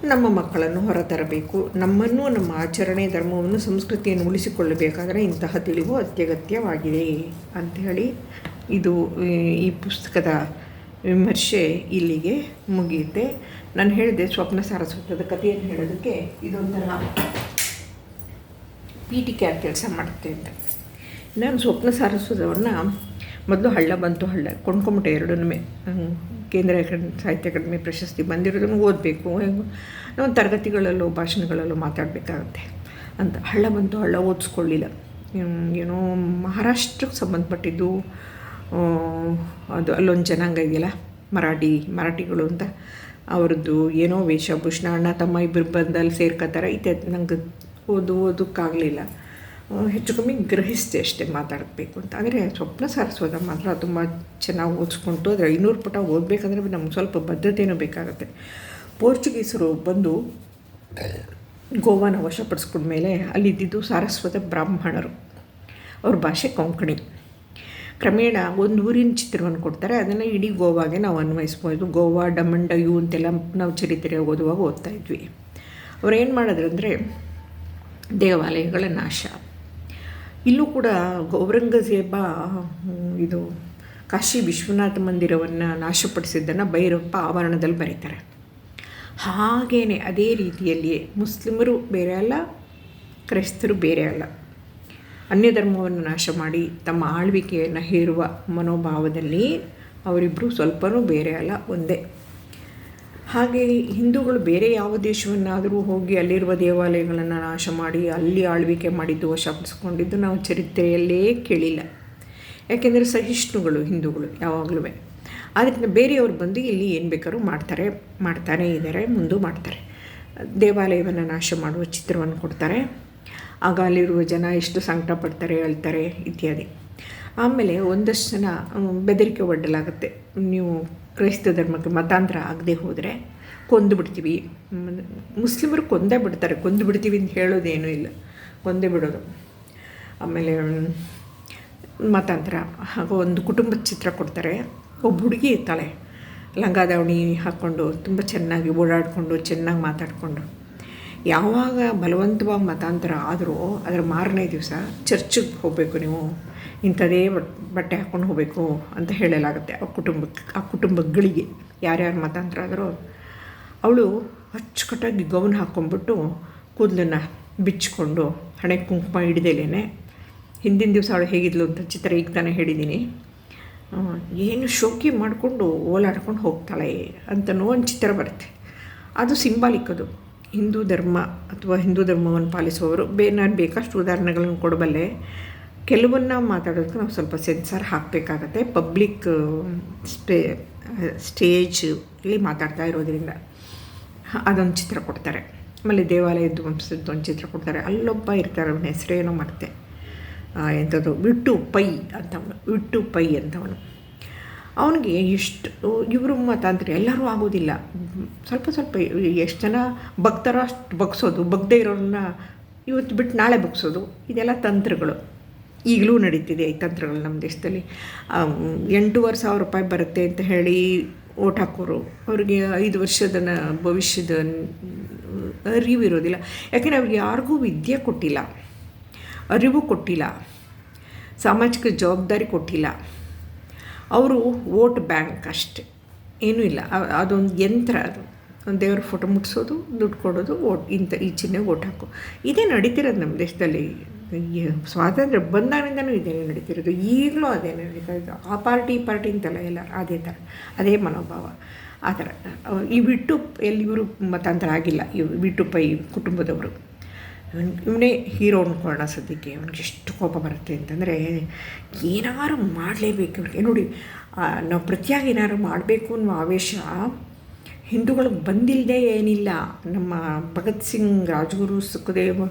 ನಮ್ಮ ಮಕ್ಕಳನ್ನು ಹೊರತರಬೇಕು. ನಮ್ಮನ್ನು, ನಮ್ಮ ಆಚರಣೆ, ಧರ್ಮವನ್ನು, ಸಂಸ್ಕೃತಿಯನ್ನು ಉಳಿಸಿಕೊಳ್ಳಬೇಕಾದರೆ ಇಂತಹ ತಿಳಿವು ಅತ್ಯಗತ್ಯವಾಗಿದೆ ಅಂಥೇಳಿ ಇದು ಈ ಪುಸ್ತಕದ ವಿಮರ್ಶೆ ಇಲ್ಲಿಗೆ ಮುಗಿಯುತ್ತೆ. ನಾನು ಹೇಳಿದೆ ಸ್ವಪ್ನ ಸಾರಸ್ವತದ ಕಥೆಯನ್ನು ಹೇಳೋದಕ್ಕೆ ಇದೊಂಥರ ಪೀಠಿಕೆ ಆಗಿ ಕೆಲಸ ಮಾಡುತ್ತೆ ಅಂತ ನಾನು ಸ್ವಪ್ನ ಸಾರಸ್ವತವನ್ನು ಮೊದಲು ಹಳ್ಳ ಬಂತು, ಹಳ್ಳ ಕೊಂಡ್ಕೊಂಬಿಟ್ಟೆ ಎರಡನ್ನೂ ಕೇಂದ್ರ ಸಾಹಿತ್ಯ ಅಕಾಡೆಮಿ ಪ್ರಶಸ್ತಿ ಬಂದಿರೋದನ್ನು ಓದಬೇಕು. ನಾವು ತರಗತಿಗಳಲ್ಲೋ, ಭಾಷಣಗಳಲ್ಲೋ ಮಾತಾಡಬೇಕಾಗತ್ತೆ ಅಂತ. ಹಳ್ಳ ಬಂತು, ಹಳ್ಳ ಓದಿಸ್ಕೊಳ್ಳಿಲ್ಲ. ಏನೋ ಮಹಾರಾಷ್ಟ್ರಕ್ಕೆ ಸಂಬಂಧಪಟ್ಟಿದ್ದು ಅದು ಅಲ್ಲೊಂದು ಜನಾಂಗ ಇದೆಯಲ್ಲ, ಮರಾಠಿ, ಮರಾಠಿಗಳು ಅಂತ. ಅವ್ರದ್ದು ಏನೋ ವೇಷಭೂಷಣ ಅಣ್ಣ, ತಮ್ಮ ಇಬ್ಬರು ಬಂದಲ್ಲಿ ಸೇರ್ಕೋತಾರೆ ಇದೆ ನಂಗೆ ಓದು ಓದೋಕ್ಕಾಗಲಿಲ್ಲ ಹೆಚ್ಚು ಕಮ್ಮಿ ಗ್ರಹಿಸಿದೆ ಅಷ್ಟೇ ಮಾತಾಡಬೇಕು ಅಂತ. ಆದರೆ ಸ್ವಪ್ನ ಸಾರಿಸೋದ ಮಾತ್ರ. ತುಂಬ ಚೆನ್ನಾಗಿ ಓದಿಸ್ಕೊಂಡು ಆದರೆ ಐನೂರು ಪುಟ ಓದಬೇಕಂದ್ರೆ ನಮ್ಗೆ ಸ್ವಲ್ಪ ಬದ್ಧತೆಯೂ ಬೇಕಾಗುತ್ತೆ. ಪೋರ್ಚುಗೀಸರು ಬಂದು ಗೋವಾನ ವಶಪಡಿಸ್ಕೊಂಡ್ಮೇಲೆ ಅಲ್ಲಿದ್ದಿದ್ದು ಸಾರಸ್ವತ ಬ್ರಾಹ್ಮಣರು. ಅವ್ರ ಭಾಷೆ ಕೊಂಕಣಿ. ಕ್ರಮೇಣ ಒಂದು ಊರಿನ ಚಿತ್ರವನ್ನು ಕೊಡ್ತಾರೆ. ಅದನ್ನು ಇಡೀ ಗೋವಾಗೆ ನಾವು ಅನ್ವಯಿಸ್ಬೋದು. ಗೋವಾ ಡಮಂಡಯು ಅಂತೆಲ್ಲ ನಾವು ಚರಿತ್ರೆ ಓದುವಾಗ ಓದ್ತಾ ಇದ್ವಿ. ಅವ್ರು ಏನು ಮಾಡಿದ್ರಂದರೆ ದೇವಾಲಯಗಳ ನಾಶ. ಇಲ್ಲೂ ಕೂಡ ಔರಂಗಜೇಬ, ಇದು ಕಾಶಿ ವಿಶ್ವನಾಥ ಮಂದಿರವನ್ನು ನಾಶಪಡಿಸಿದ್ದನ್ನು ಭೈರಪ್ಪ ಆವರಣದಲ್ಲಿ ಬರೀತಾರೆ. ಹಾಗೇ ಅದೇ ರೀತಿಯಲ್ಲಿಯೇ ಮುಸ್ಲಿಮರು ಬೇರೆ ಅಲ್ಲ, ಕ್ರೈಸ್ತರು ಬೇರೆ ಅಲ್ಲ. ಅನ್ಯ ಧರ್ಮವನ್ನು ನಾಶ ಮಾಡಿ ತಮ್ಮ ಆಳ್ವಿಕೆಯನ್ನು ಹೇರುವ ಮನೋಭಾವದಲ್ಲಿ ಅವರಿಬ್ಬರು ಸ್ವಲ್ಪನೂ ಬೇರೆ ಅಲ್ಲ, ಒಂದೇ. ಹಾಗೆ ಹಿಂದೂಗಳು ಬೇರೆ ಯಾವ ದೇಶವನ್ನಾದರೂ ಹೋಗಿ ಅಲ್ಲಿರುವ ದೇವಾಲಯಗಳನ್ನು ನಾಶ ಮಾಡಿ ಅಲ್ಲಿ ಆಳ್ವಿಕೆ ಮಾಡಿದ್ದು, ವಶಪಡಿಸ್ಕೊಂಡಿದ್ದು ನಾವು ಚರಿತ್ರೆಯಲ್ಲೇ ಕೇಳಿಲ್ಲ. ಯಾಕೆಂದರೆ ಸಹಿಷ್ಣುಗಳು ಹಿಂದೂಗಳು ಯಾವಾಗಲೂ ಆದ್ದರಿಂದ ಬೇರೆಯವರು ಬಂದು ಇಲ್ಲಿ ಏನು ಬೇಕಾದ್ರೂ ಮಾಡ್ತಾರೆ, ಮಾಡ್ತಾನೆ ಇದ್ದಾರೆ, ಮುಂದೆ ಮಾಡ್ತಾರೆ. ದೇವಾಲಯವನ್ನು ನಾಶ ಮಾಡುವ ಚಿತ್ರವನ್ನು ಕೊಡ್ತಾರೆ. ಆಗ ಅಲ್ಲಿರುವ ಜನ ಎಷ್ಟು ಸಂಕಟ ಪಡ್ತಾರೆ ಹೇಳ್ತಾರೆ ಇತ್ಯಾದಿ. ಆಮೇಲೆ ಒಂದಷ್ಟು ಜನ ಬೆದರಿಕೆ ಒಡ್ಡಲಾಗುತ್ತೆ. ನೀವು ಕ್ರೈಸ್ತ ಧರ್ಮಕ್ಕೆ ಮತಾಂತರ ಆಗದೆ ಹೋದರೆ ಕೊಂದು ಬಿಡ್ತೀವಿ. ಮುಸ್ಲಿಮರು ಕೊಂದೇ ಬಿಡ್ತಾರೆ. ಕೊಂದು ಬಿಡ್ತೀವಿ ಅಂತ ಹೇಳೋದೇನೂ ಇಲ್ಲ. ಕೊಂದೇ ಬಿಡೋದು. ಆಮೇಲೆ ಮತಾಂತರ. ಹಾಗೂ ಒಂದು ಕುಟುಂಬದ ಚಿತ್ರ ಕೊಡ್ತಾರೆ. ಒಬ್ಬ ಹುಡುಗಿ ಇರ್ತಾಳೆ. ಲಂಗ ದಾವಣಿ ಹಾಕ್ಕೊಂಡು ತುಂಬ ಚೆನ್ನಾಗಿ ಓಡಾಡಿಕೊಂಡು, ಚೆನ್ನಾಗಿ ಮಾತಾಡಿಕೊಂಡು. ಯಾವಾಗ ಬಲವಂತವಾಗಿ ಮತಾಂತರ ಆದರೂ ಅದರ ಮಾರನೇ ದಿವಸ ಚರ್ಚಿಗೆ ಹೋಗಬೇಕು ನೀವು. ಇಂಥದೇ ಬಟ್ಟೆ ಹಾಕ್ಕೊಂಡು ಹೋಗಬೇಕು ಅಂತ ಹೇಳಲಾಗುತ್ತೆ ಆ ಕುಟುಂಬಕ್ಕೆ ಆ ಕುಟುಂಬಗಳಿಗೆ. ಯಾರ್ಯಾರು ಮತಾಂತರ ಆದರೂ ಅವಳು ಅಚ್ಚುಕಟ್ಟಾಗಿ ಗೌನ್ ಹಾಕ್ಕೊಂಡ್ಬಿಟ್ಟು ಕೂದಲನ್ನು ಬಿಚ್ಚಿಕೊಂಡು ಹಣೆ ಕುಂಕುಮ ಹಿಡಿದೇಲೇನೆ. ಹಿಂದಿನ ದಿವಸ ಅವಳು ಹೇಗಿದ್ಲು ಅಂತ ಚಿತ್ರ ಈಗ ತಾನೇ ಹೇಳಿದ್ದೀನಿ. ಏನು ಶೋಕಿ ಮಾಡಿಕೊಂಡು ಓಲಾಡ್ಕೊಂಡು ಹೋಗ್ತಾಳೆ ಅಂತನೋ ಒಂದು ಚಿತ್ರ ಬರುತ್ತೆ. ಅದು ಸಿಂಬಾಲಿಕ್ ಅದು. ಹಿಂದೂ ಧರ್ಮ ಅಥವಾ ಹಿಂದೂ ಧರ್ಮವನ್ನು ಪಾಲಿಸುವವರು ಬೇ, ನಾನು ಬೇಕಷ್ಟು ಉದಾಹರಣೆಗಳನ್ನು ಕೊಡಬಲ್ಲೆ. ಕೆಲವನ್ನ ಮಾತಾಡೋದಕ್ಕೆ ನಾವು ಸ್ವಲ್ಪ ಸೆನ್ಸರ್ ಹಾಕಬೇಕಾಗತ್ತೆ. ಪಬ್ಲಿಕ್ ಸ್ಟೇ ಸ್ಟೇಜ್ ಇಲ್ಲಿ ಮಾತಾಡ್ತಾ ಇರೋದರಿಂದ ಅದೊಂದು ಚಿತ್ರ ಕೊಡ್ತಾರೆ. ಆಮೇಲೆ ದೇವಾಲಯದ್ದು ವಂಶದ್ದು ಒಂದು ಚಿತ್ರ ಕೊಡ್ತಾರೆ. ಅಲ್ಲೊಬ್ಬ ಇರ್ತಾರೆ, ಅವನ ಹೆಸರೇನೋ ಮತ್ತೆ. ಎಂಥದ್ದು, ವಿಟ್ಟು ಪೈ ಅಂತವನು, ವಿಟ್ಟು ಪೈ ಅಂತವನು. ಅವನಿಗೆ ಎಷ್ಟು, ಇವರು ಮತಾಂತರ, ಎಲ್ಲರೂ ಆಗೋದಿಲ್ಲ. ಸ್ವಲ್ಪ ಸ್ವಲ್ಪ ಎಷ್ಟು ಜನ ಭಕ್ತರ ಅಷ್ಟು ಬಗ್ಸೋದು ಬಗ್ದೇ ಇರೋರನ್ನ ಇವತ್ತು ಬಿಟ್ಟು ನಾಳೆ ಬಗ್ಸೋದು ಇದೆಲ್ಲ ತಂತ್ರಗಳು. ಈಗಲೂ ನಡೀತಿದೆ ಈ ತಂತ್ರಗಳು ನಮ್ಮ ದೇಶದಲ್ಲಿ. ಎಂಟೂವರೆ ಸಾವಿರ ರೂಪಾಯಿ ಬರುತ್ತೆ ಅಂತ ಹೇಳಿ ಓಟ್ ಹಾಕೋರು. ಅವ್ರಿಗೆ ಐದು ವರ್ಷದ ಭವಿಷ್ಯದ ಅರಿವು ಇರೋದಿಲ್ಲ. ಯಾಕೆಂದರೆ ಅವ್ರಿಗೆ ಯಾರಿಗೂ ವಿದ್ಯೆ ಕೊಟ್ಟಿಲ್ಲ. ಅರಿವು ಕೊಟ್ಟಿಲ್ಲ. ಸಾಮಾಜಿಕ ಜವಾಬ್ದಾರಿ ಕೊಟ್ಟಿಲ್ಲ. ಅವರು ವೋಟ್ ಬ್ಯಾಂಕ್ ಅಷ್ಟೆ. ಏನೂ ಇಲ್ಲ. ಅದೊಂದು ಯಂತ್ರ ಅದು. ಒಂದು ದೇವ್ರ ಫೋಟೋ ಮುಟ್ಸೋದು, ದುಡ್ಡು ಕೊಡೋದು ಓಟ್ ಇಂಥ ಈ ಚಿಹ್ನೆ ಓಟ್ ಹಾಕು. ಇದೇ ನಡೀತಿರೋದು ನಮ್ಮ ದೇಶದಲ್ಲಿ. ಸ್ವಾತಂತ್ರ್ಯ ಬಂದಾಗಿಂದನೂ ಇದೇ ನಡೀತಿರೋದು. ಈಗಲೂ ಅದೇ ನಡೀತಿರೋದು ಆ ಪಾರ್ಟಿ, ಈ ಪಾರ್ಟಿ ಅಂತಲ್ಲ ಎಲ್ಲ, ಅದೇ ಥರ, ಅದೇ ಮನೋಭಾವ. ಆ ಥರ. ಈ ಬಿಟ್ಟು ಎಲ್ಲಿ ಇವರು ಮತಾಂತರ ಆಗಿಲ್ಲ. ಇವ್ ಬಿಟ್ಟು ಪೈ ಕುಟುಂಬದವರು. ಇವನೇ ಹೀರೋ ಅಂದ್ಕೊಳ್ಳೋಣ ಸದ್ಯಕ್ಕೆ. ಅವ್ನಿಗೆ ಎಷ್ಟು ಕೋಪ ಬರುತ್ತೆ ಅಂತಂದರೆ ಏನಾದ್ರು ಮಾಡಲೇಬೇಕು. ಇವ್ರಿಗೆ ನೋಡಿ ನಾವು ಪ್ರತಿಯಾಗಿ ಏನಾದ್ರು ಮಾಡಬೇಕು ಅನ್ನೋ ಆವೇಶ ಹಿಂದೂಗಳಿಗೆ ಬಂದಿಲ್ಲದೆ ಏನಿಲ್ಲ. ನಮ್ಮ ಭಗತ್ ಸಿಂಗ್, ರಾಜಗುರು ಸುಖದೇವ್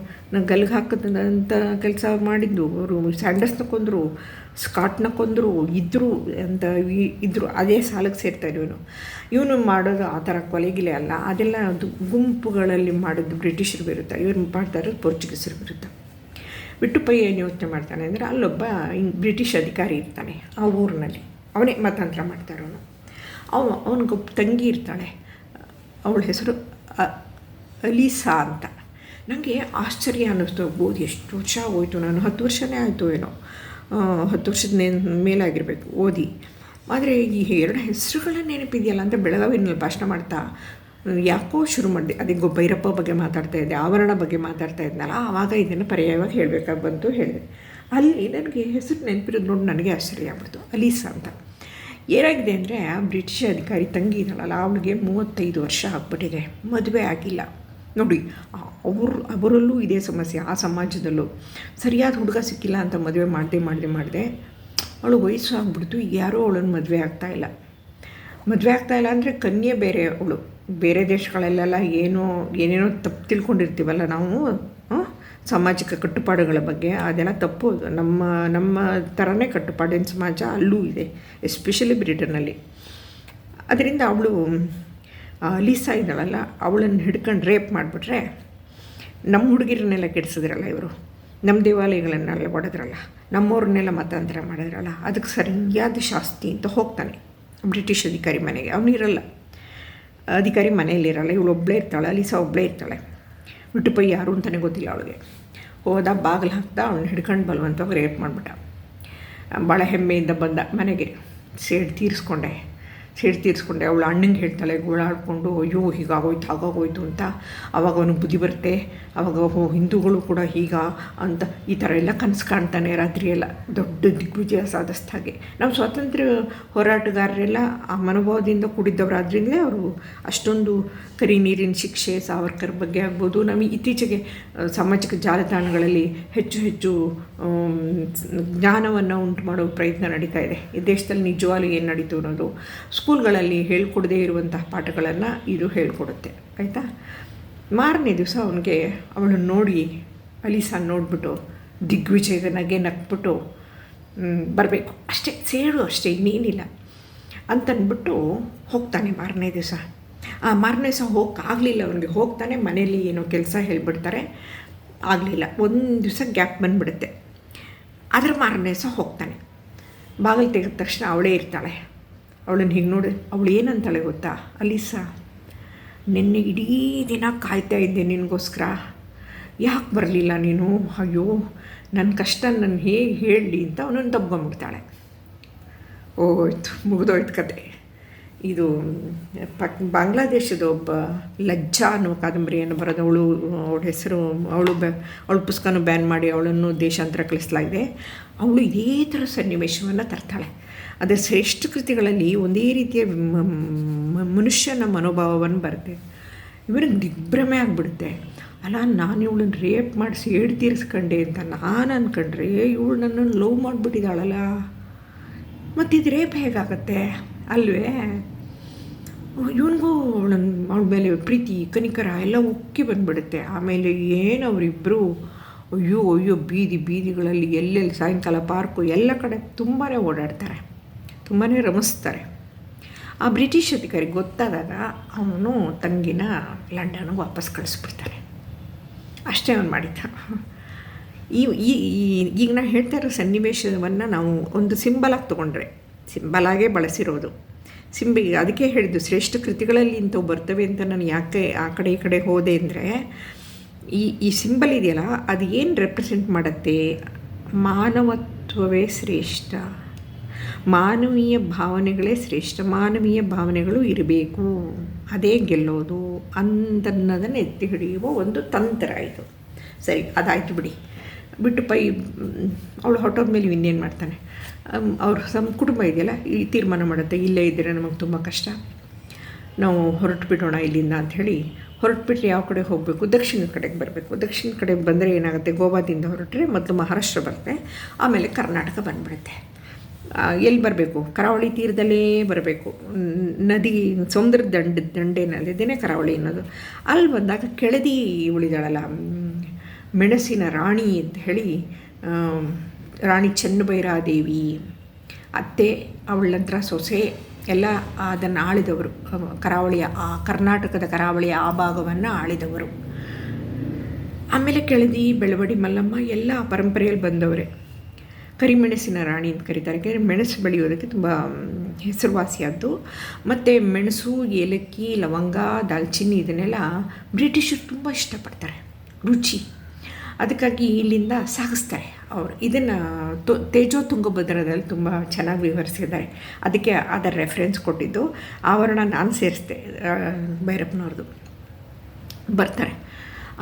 ಗಲ್ಗೆ ಹಾಕದಂಥ ಕೆಲಸ ಮಾಡಿದ್ದು ಅವರು ಸ್ಯಾಂಡರ್ಸ್ನ ಕೊಂದರು, ಸ್ಕಾಟ್ನ ಕೊಂದರು ಇದ್ದರು ಅಂತ ಇದ್ದರು ಅದೇ ಸಾಲಕ್ಕೆ ಸೇರ್ತಾ ಇವನು ಇವನು ಮಾಡೋದು ಆ ಥರ ಕೊಲೆಗಿಲೆ ಅಲ್ಲ. ಅದೆಲ್ಲ ಅದು ಗುಂಪುಗಳಲ್ಲಿ ಮಾಡೋದು ಬ್ರಿಟಿಷರು ಬಿರುತ್ತೆ ಇವ್ರು ಮಾಡ್ತಾ ಇರೋದು ಬಿರುತ್ತೆ ಬಿಟ್ಟು ಪೈ ಏನು ಯೋಚನೆ ಮಾಡ್ತಾನೆ ಅಂದರೆ ಅಲ್ಲೊಬ್ಬ ಬ್ರಿಟಿಷ್ ಅಧಿಕಾರಿ ಇರ್ತಾನೆ ಆ ಊರಿನಲ್ಲಿ. ಅವನೇ ಮತಾಂತರ ಮಾಡ್ತಾರೋನು ಅವ, ಅವನಿಗೊಬ್ಬ ತಂಗಿ ಇರ್ತಾಳೆ. ಅವಳ ಹೆಸರು ಅಲಿಸಾ ಅಂತ. ನನಗೆ ಆಶ್ಚರ್ಯ ಅನ್ನಿಸ್ತು ಓದಿ ಎಷ್ಟು ವರ್ಷ ಹೋಯಿತು, ನಾನು ಹತ್ತು ವರ್ಷನೇ ಆಯಿತು ಏನೋ. ಹತ್ತು ವರ್ಷದ ನೇ ಮೇಲಾಗಿರಬೇಕು, ಓದಿ. ಆದರೆ ಈ ಎರಡು ಹೆಸರುಗಳ ನೆನಪಿದೆಯಲ್ಲ ಅಂತ ಬೆಳಗಾವಿನಲ್ಲಿ ಭಾಷಣ ಮಾಡ್ತಾ, ಯಾಕೋ ಶುರು ಮಾಡಿದೆ ಅದೇ ಭೈರಪ್ಪ ಬಗ್ಗೆ ಮಾತಾಡ್ತಾ ಇದ್ದೆ, ಆವರಣ ಬಗ್ಗೆ ಮಾತಾಡ್ತಾ ಇದ್ನಲ್ಲ, ಆವಾಗ ಇದನ್ನು ಪರ್ಯಾಯವಾಗಿ ಹೇಳಬೇಕಾಗಿ ಬಂತು, ಹೇಳಿದೆ. ಅಲ್ಲಿ ನನಗೆ ಹೆಸರು ನೆನಪಿರೋದು ನೋಡಿ ನನಗೆ ಆಶ್ಚರ್ಯ ಆಗ್ಬಿಡ್ತು, ಅಲೀಸಾ ಅಂತ. ಏನಾಗಿದೆ ಅಂದರೆ ಬ್ರಿಟಿಷ್ ಅಧಿಕಾರಿ ತಂಗಿ ಇದ್ದಾಳಲ್ಲ, ಅವಳಿಗೆ ಮೂವತ್ತೈದು ವರ್ಷ ಆಗ್ಬಿಟ್ಟಿದೆ. ಮದುವೆ ಆಗಿಲ್ಲ. ನೋಡಿ ಅವರು, ಅವರಲ್ಲೂ ಇದೇ ಸಮಸ್ಯೆ, ಆ ಸಮಾಜದಲ್ಲೂ. ಸರಿಯಾದ ಹುಡುಗ ಸಿಕ್ಕಿಲ್ಲ ಅಂತ ಮದುವೆ ಮಾಡದೆ ಮಾಡದೆ, ಮಾಡಿದೆ, ಅವಳು ವಯಸ್ಸು ಆಗ್ಬಿಡ್ತು ಯಾರೂ ಅವಳನ್ನು ಮದುವೆ ಆಗ್ತಾಯಿಲ್ಲ ಮದುವೆ ಆಗ್ತಾಯಿಲ್ಲ ಅಂದರೆ ಕನ್ಯೆ ಬೇರೆ ಅವಳು. ಬೇರೆ ದೇಶಗಳಲ್ಲೆಲ್ಲ ಏನೋ, ಏನೇನೋ ತಪ್ಪು ತಿಳ್ಕೊಂಡಿರ್ತೀವಲ್ಲ ನಾವು ಸಾಮಾಜಿಕ ಕಟ್ಟುಪಾಡುಗಳ ಬಗ್ಗೆ ಅದೆಲ್ಲ ತಪ್ಪು, ನಮ್ಮ ನಮ್ಮ ಥರನೇ ಕಟ್ಟುಪಾಡಿನ ಸಮಾಜ ಅಲ್ಲೂ ಇದೆ ಎಸ್ಪೆಷಲಿ ಬ್ರಿಟನ್ನಲ್ಲಿ. ಅದರಿಂದ ಅವಳು ಲೀಸಾ ಇದ್ದಾಳಲ್ಲ, ಅವಳನ್ನು ಹಿಡ್ಕೊಂಡು ರೇಪ್ ಮಾಡಿಬಿಟ್ರೆ ನಮ್ಮ ಹುಡುಗಿರನ್ನೆಲ್ಲ ಕೆಡಿಸಿದ್ರಲ್ಲ ಇವರು, ನಮ್ಮ ದೇವಾಲಯಗಳನ್ನೆಲ್ಲ ಒಡೆದ್ರಲ್ಲ, ನಮ್ಮವ್ರನ್ನೆಲ್ಲ ಮತಾಂತರ ಮಾಡಿದ್ರಲ್ಲ, ಅದಕ್ಕೆ ಸರಿಯಾದ ಶಾಸ್ತಿ ಅಂತ ಹೋಗ್ತಾನೆ ಬ್ರಿಟಿಷ್ ಅಧಿಕಾರಿ ಮನೆಗೆ. ಅವನಿರಲ್ಲ ಅಧಿಕಾರಿ ಮನೆಯಲ್ಲಿರಲ್ಲ, ಇವಳು ಒಬ್ಬಳೇ ಇರ್ತಾಳೆ, ಲೀಸಾ ಒಬ್ಬಳೇ ಇರ್ತಾಳೆ. ಪೈ ಯಾರು ಅಂತಲೇ ಗೊತ್ತಿಲ್ಲ ಅವಳಿಗೆ. ಹೋದ ಬಾಗಿಲು ಹಾಕ್ತಾ ಅವ್ನು ಹಿಡ್ಕೊಂಡು ಬಲವಂತವಾಗಿ ರೇಪ್ ಮಾಡಿಬಿಟ್ಟ. ಭಾಳ ಹೆಮ್ಮೆಯಿಂದ ಬಂದ ಮನೆಗೆ. ಸೇಡ್ ತೀರಿಸ್ಕೊಂಡೆ. ಸೇಡು ತೀರಿಸ್ಕೊಂಡೆ ಅವಳು ಅಣ್ಣಂಗೆ ಹೇಳ್ತಾಳೆ ಗೋಳಾಡ್ಕೊಂಡು ಅಯ್ಯೋ, ಹೀಗಾಗೋಯ್ತು, ಹಾಗಾಗೋಯ್ತು ಅಂತ. ಅವಾಗ ಅವನಿಗೆ ಬುದ್ಧಿ ಬರುತ್ತೆ. ಅವಾಗ ಓ ಹಿಂದೂಗಳು ಕೂಡ ಹೀಗ ಅಂತ ಈ ಥರ ಎಲ್ಲ ಕನಸು ಕಾಣ್ತಾನೆ ರಾತ್ರಿಯೆಲ್ಲ. ದೊಡ್ಡ ದಿಗ್ವಿಜಯ ಸಾಧಿಸ್ದ ಹಾಗೆ. ನಮ್ಮ ಸ್ವಾತಂತ್ರ್ಯ ಹೋರಾಟಗಾರರೆಲ್ಲ ಆ ಮನೋಭಾವದಿಂದ ಕೂಡಿದ್ದವರಾದ್ರಿಂದಲೇ ಅವರು ಅಷ್ಟೊಂದು ಕರಿ ನೀರಿನ ಶಿಕ್ಷೆ, ಸಾವರ್ಕರ್ ಬಗ್ಗೆ ಆಗ್ಬೋದು. ನಮಗೆ ಇತ್ತೀಚೆಗೆ ಸಾಮಾಜಿಕ ಜಾಲತಾಣಗಳಲ್ಲಿ ಹೆಚ್ಚು ಹೆಚ್ಚು ಜ್ಞಾನವನ್ನು ಉಂಟು ಮಾಡೋ ಪ್ರಯತ್ನ ನಡೀತಾ ಇದೆ. ಈ ದೇಶದಲ್ಲಿ ನಿಜವಾಗ್ಲೂ ಏನು ನಡೀತು ಅನ್ನೋದು. ಸ್ಕೂಲ್ಗಳಲ್ಲಿ ಹೇಳ್ಕೊಡದೇ ಇರುವಂತಹ ಪಾಠಗಳನ್ನು ಇದು ಹೇಳ್ಕೊಡುತ್ತೆ, ಆಯಿತಾ? ಮಾರನೇ ದಿವಸ ಅವನಿಗೆ ಅವಳು ನೋಡಿ ಅಲಿಸಾ ನೋಡಿಬಿಟ್ಟು ದಿಗ್ವಿಜಯದ ನಗೆ ನಕ್ಬಿಟ್ಟು ಬರಬೇಕು. ಅಷ್ಟೇ, ಸೇಡು ಅಷ್ಟೇ, ಇನ್ನೇನಿಲ್ಲ ಅಂತಂದ್ಬಿಟ್ಟು ಹೋಗ್ತಾನೆ ಮಾರನೇ ದಿವಸ. ಆ ಮಾರನೇ ದಿವಸ ಹೋಗೋಕ್ಕಾಗಲಿಲ್ಲ ಅವನಿಗೆ. ಹೋಗ್ತಾನೆ, ಮನೆಯಲ್ಲಿ ಏನೋ ಕೆಲಸ ಹೇಳಿಬಿಡ್ತಾರೆ. ಆಗಲಿಲ್ಲ. ಒಂದು ದಿವಸ ಗ್ಯಾಪ್ ಬಂದುಬಿಡುತ್ತೆ. ಅದರ ಮಾರನೇ ದಿವಸ ಹೋಗ್ತಾನೆ. ಬಾಗಿಲು ತೆಗೆದ ತಕ್ಷಣ ಅವಳೇ ಇರ್ತಾಳೆ. ಅವಳನ್ನು ಹೀಗೆ ನೋಡಿ, ಅವಳು ಏನಂತಾಳೆ ಗೊತ್ತಾ? ಅಲಿಸಾ, ನಿನ್ನೆ ಇಡೀ ದಿನ ಕಾಯ್ತಾ ಇದ್ದೆ ನಿನಗೋಸ್ಕರ. ಯಾಕೆ ಬರಲಿಲ್ಲ ನೀನು? ಅಯ್ಯೋ ನನ್ನ ಕಷ್ಟ ನಾನು ಹೇಗೆ ಹೇಳಲಿ ಅಂತ ಅವನನ್ನು ತಬ್ಕೊಂಬಿಡ್ತಾಳೆ. ಓಯ್ತು ಮುಗಿದೋಯ್ತು ಕತೆ. ಇದು ಪಕ್ ಬಾಂಗ್ಲಾದೇಶದ ಒಬ್ಬ ಲಜ್ಜಾ ಅನ್ನೋ ಕಾದಂಬರಿಯನ್ನು ಬರೋದು ಅವಳು, ಅವಳ ಹೆಸರು, ಅವಳು ಬ, ಅವಳ ಪುಸ್ತಕನೂ ಬ್ಯಾನ್ ಮಾಡಿ ಅವಳನ್ನು ದೇಶಾಂತರ ಕಳಿಸಲಾಗಿದೆ ಅವಳು ಇದೇ ಥರ ಸನ್ನಿವೇಶವನ್ನು ತರ್ತಾಳೆ. ಅದರ ಶ್ರೇಷ್ಠ ಕೃತಿಗಳಲ್ಲಿ ಒಂದೇ ರೀತಿಯ ಮನುಷ್ಯನ ಮನೋಭಾವವನ್ನು ಬರುತ್ತೆ. ಇವರಿಗೆ ದಿಗ್ಭ್ರಮೆ ಆಗಿಬಿಡುತ್ತೆ. ಅಲ್ಲ, ನಾನು ಇವಳನ್ನ ರೇಪ್ ಮಾಡಿಸಿ ಏಳು ತೀರಿಸ್ಕೊಂಡೆ ಅಂತ ನಾನು ಅಂದ್ಕೊಂಡ್ರೆ ಇವಳು ನನ್ನನ್ನು ಲವ್ ಮಾಡಿಬಿಟ್ಟಿದ್ದಾಳಲ್ಲ ಮತ್ತಿದು ರೇಪ್ ಹೇಗಾಗತ್ತೆ? ಅಲ್ವೇ? ಇವನಿಗೂ ನನ್ನ ಅವಳ ಮೇಲೆ ಪ್ರೀತಿ, ಕನಿಕರ ಎಲ್ಲ ಉಕ್ಕಿ ಬಂದ್ಬಿಡುತ್ತೆ. ಆಮೇಲೆ ಏನು ಅವರಿಬ್ಬರು ಅಯ್ಯೋ ಅಯ್ಯೋ, ಬೀದಿ ಬೀದಿಗಳಲ್ಲಿ ಎಲ್ಲೆಲ್ಲಿ ಸಾಯಂಕಾಲ ಪಾರ್ಕು ಎಲ್ಲ ಕಡೆ ತುಂಬಾ ಓಡಾಡ್ತಾರೆ. ತುಂಬಾ ರಮಿಸ್ತಾರೆ. ಆ ಬ್ರಿಟಿಷ್ ಅಧಿಕಾರಿ ಗೊತ್ತಾದಾಗ ಅವನು ತಂಗಿನ ಲಂಡನ್ಗೆ ವಾಪಸ್ ಕಳಿಸ್ಬಿಡ್ತಾನೆ. ಅಷ್ಟೇ ಅವನು ಮಾಡಿದ್ದ. ಈ ಈಗ ನಾನು ಹೇಳ್ತಾ ಇರೋ ಸನ್ನಿವೇಶವನ್ನು ನಾವು ಒಂದು ಸಿಂಬಲಾಗಿ ತೊಗೊಂಡ್ರೆ ಸಿಂಬಲಾಗೇ ಬಳಸಿರೋದು. ಸಿಂಬಿ, ಅದಕ್ಕೆ ಹೇಳಿದ್ದು ಶ್ರೇಷ್ಠ ಕೃತಿಗಳಲ್ಲಿ ಇಂಥವು ಬರ್ತವೆ ಅಂತ ನಾನು ಯಾಕೆ ಆ ಕಡೆ ಈ ಕಡೆ ಹೋದೆ ಅಂದರೆ, ಈ ಈ ಸಿಂಬಲ್ ಇದೆಯಲ್ಲ, ಅದು ಏನು ರೆಪ್ರೆಸೆಂಟ್ ಮಾಡುತ್ತೆ? ಮಾನವತ್ವವೇ ಶ್ರೇಷ್ಠ? ಮಾನವೀಯ ಭಾವನೆಗಳೇ ಶ್ರೇಷ್ಠ, ಮಾನವೀಯ ಭಾವನೆಗಳು ಇರಬೇಕು. ಅದೇ ಗೆಲ್ಲೋದು. ಅಂತನ್ನೋದನ್ನು ಎತ್ತಿ ಹಿಡಿಯುವ ಒಂದು ತಂತ್ರ ಇದು. ಸರಿ, ಅದಾಯಿತು ಬಿಡಿ. ಬಿಟ್ಟು ಪೈ, ಅವಳು ಹೊಟ್ಟೋದ ಮೇಲೆ ಇನ್ನೇನು ಮಾಡ್ತಾನೆ? ಅವ್ರ ಸಮ್ ಕುಟುಂಬ ಇದೆಯಲ್ಲ, ಈ ತೀರ್ಮಾನ ಮಾಡುತ್ತೆ. ಇಲ್ಲೇ ಇದ್ದರೆ ನಮಗೆ ತುಂಬ ಕಷ್ಟ. ನಾವು ಹೊರಟು ಬಿಡೋಣ ಇಲ್ಲಿಂದ ಅಂಥೇಳಿ ಹೊರಟುಬಿಟ್ರೆ ಯಾವ ಕಡೆ ಹೋಗಬೇಕು? ದಕ್ಷಿಣ ಕಡೆಗೆ ಬರಬೇಕು. ದಕ್ಷಿಣ ಕಡೆಗೆ ಬಂದರೆ ಏನಾಗುತ್ತೆ? ಗೋವಾದಿಂದ ಹೊರಟ್ರೆ ಮೊದಲು ಮಹಾರಾಷ್ಟ್ರ ಬರುತ್ತೆ. ಆಮೇಲೆ ಕರ್ನಾಟಕ ಬಂದ್ಬಿಡುತ್ತೆ. ಎಲ್ಲಿ ಬರಬೇಕು? ಕರಾವಳಿ ತೀರದಲ್ಲೇ ಬರಬೇಕು. ನದಿ, ಸಮುದ್ರದ ದಂಡ ದಂಡೆನಲ್ಲಿದ್ದೇನೆ ಕರಾವಳಿ ಅನ್ನೋದು. ಅಲ್ಲಿ ಬಂದಾಗ ಕೆಳದಿ ಉಳಿದಾಳಲ್ಲ ಮೆಣಸಿನ ರಾಣಿ ಅಂತ ಹೇಳಿ ರಾಣಿ ಚೆನ್ನಭೈರಾದೇವಿ, ಅತ್ತೆ, ಅವಳ ನಂತರ ಸೊಸೆ, ಎಲ್ಲ ಅದನ್ನು ಆಳಿದವರು. ಕರಾವಳಿಯ ಆ, ಕರ್ನಾಟಕದ ಕರಾವಳಿಯ ಆ ಭಾಗವನ್ನು ಆಳಿದವರು. ಆಮೇಲೆ ಕೆಳದಿ, ಬೆಳವಡಿ, ಮಲ್ಲಮ್ಮ, ಎಲ್ಲ ಪರಂಪರೆಯಲ್ಲಿ ಬಂದವರೇ. ಕರಿಮೆಣಸಿನ ರಾಣಿ ಅಂತ ಕರೀತಾರೆ. ಯಾಕೆಂದರೆ ಮೆಣಸು ಬೆಳೆಯೋದಕ್ಕೆ ತುಂಬ ಹೆಸರುವಾಸಿಯಾದ್ದು. ಮತ್ತು ಮೆಣಸು, ಏಲಕ್ಕಿ, ಲವಂಗ, ದಾಲ್ಚಿನ್ನಿ ಇದನ್ನೆಲ್ಲ ಬ್ರಿಟಿಷರು ತುಂಬ ಇಷ್ಟಪಡ್ತಾರೆ. ರುಚಿ. ಅದಕ್ಕಾಗಿ ಇಲ್ಲಿಂದ ಸಾಗಿಸ್ತಾರೆ ಅವರು. ಇದನ್ನು ತೇಜೋ ತುಂಗಭದ್ರದಲ್ಲಿ ತುಂಬ ಚೆನ್ನಾಗಿ ವಿವರಿಸಿದ್ದಾರೆ. ಅದಕ್ಕೆ ಅದರ ರೆಫರೆನ್ಸ್ ಕೊಟ್ಟಿದ್ದು. ಆವರಣ ನಾನು ಸೇರಿಸ್ದೆ ಭೈರಪ್ಪನವ್ರದ್ದು. ಬರ್ತಾರೆ.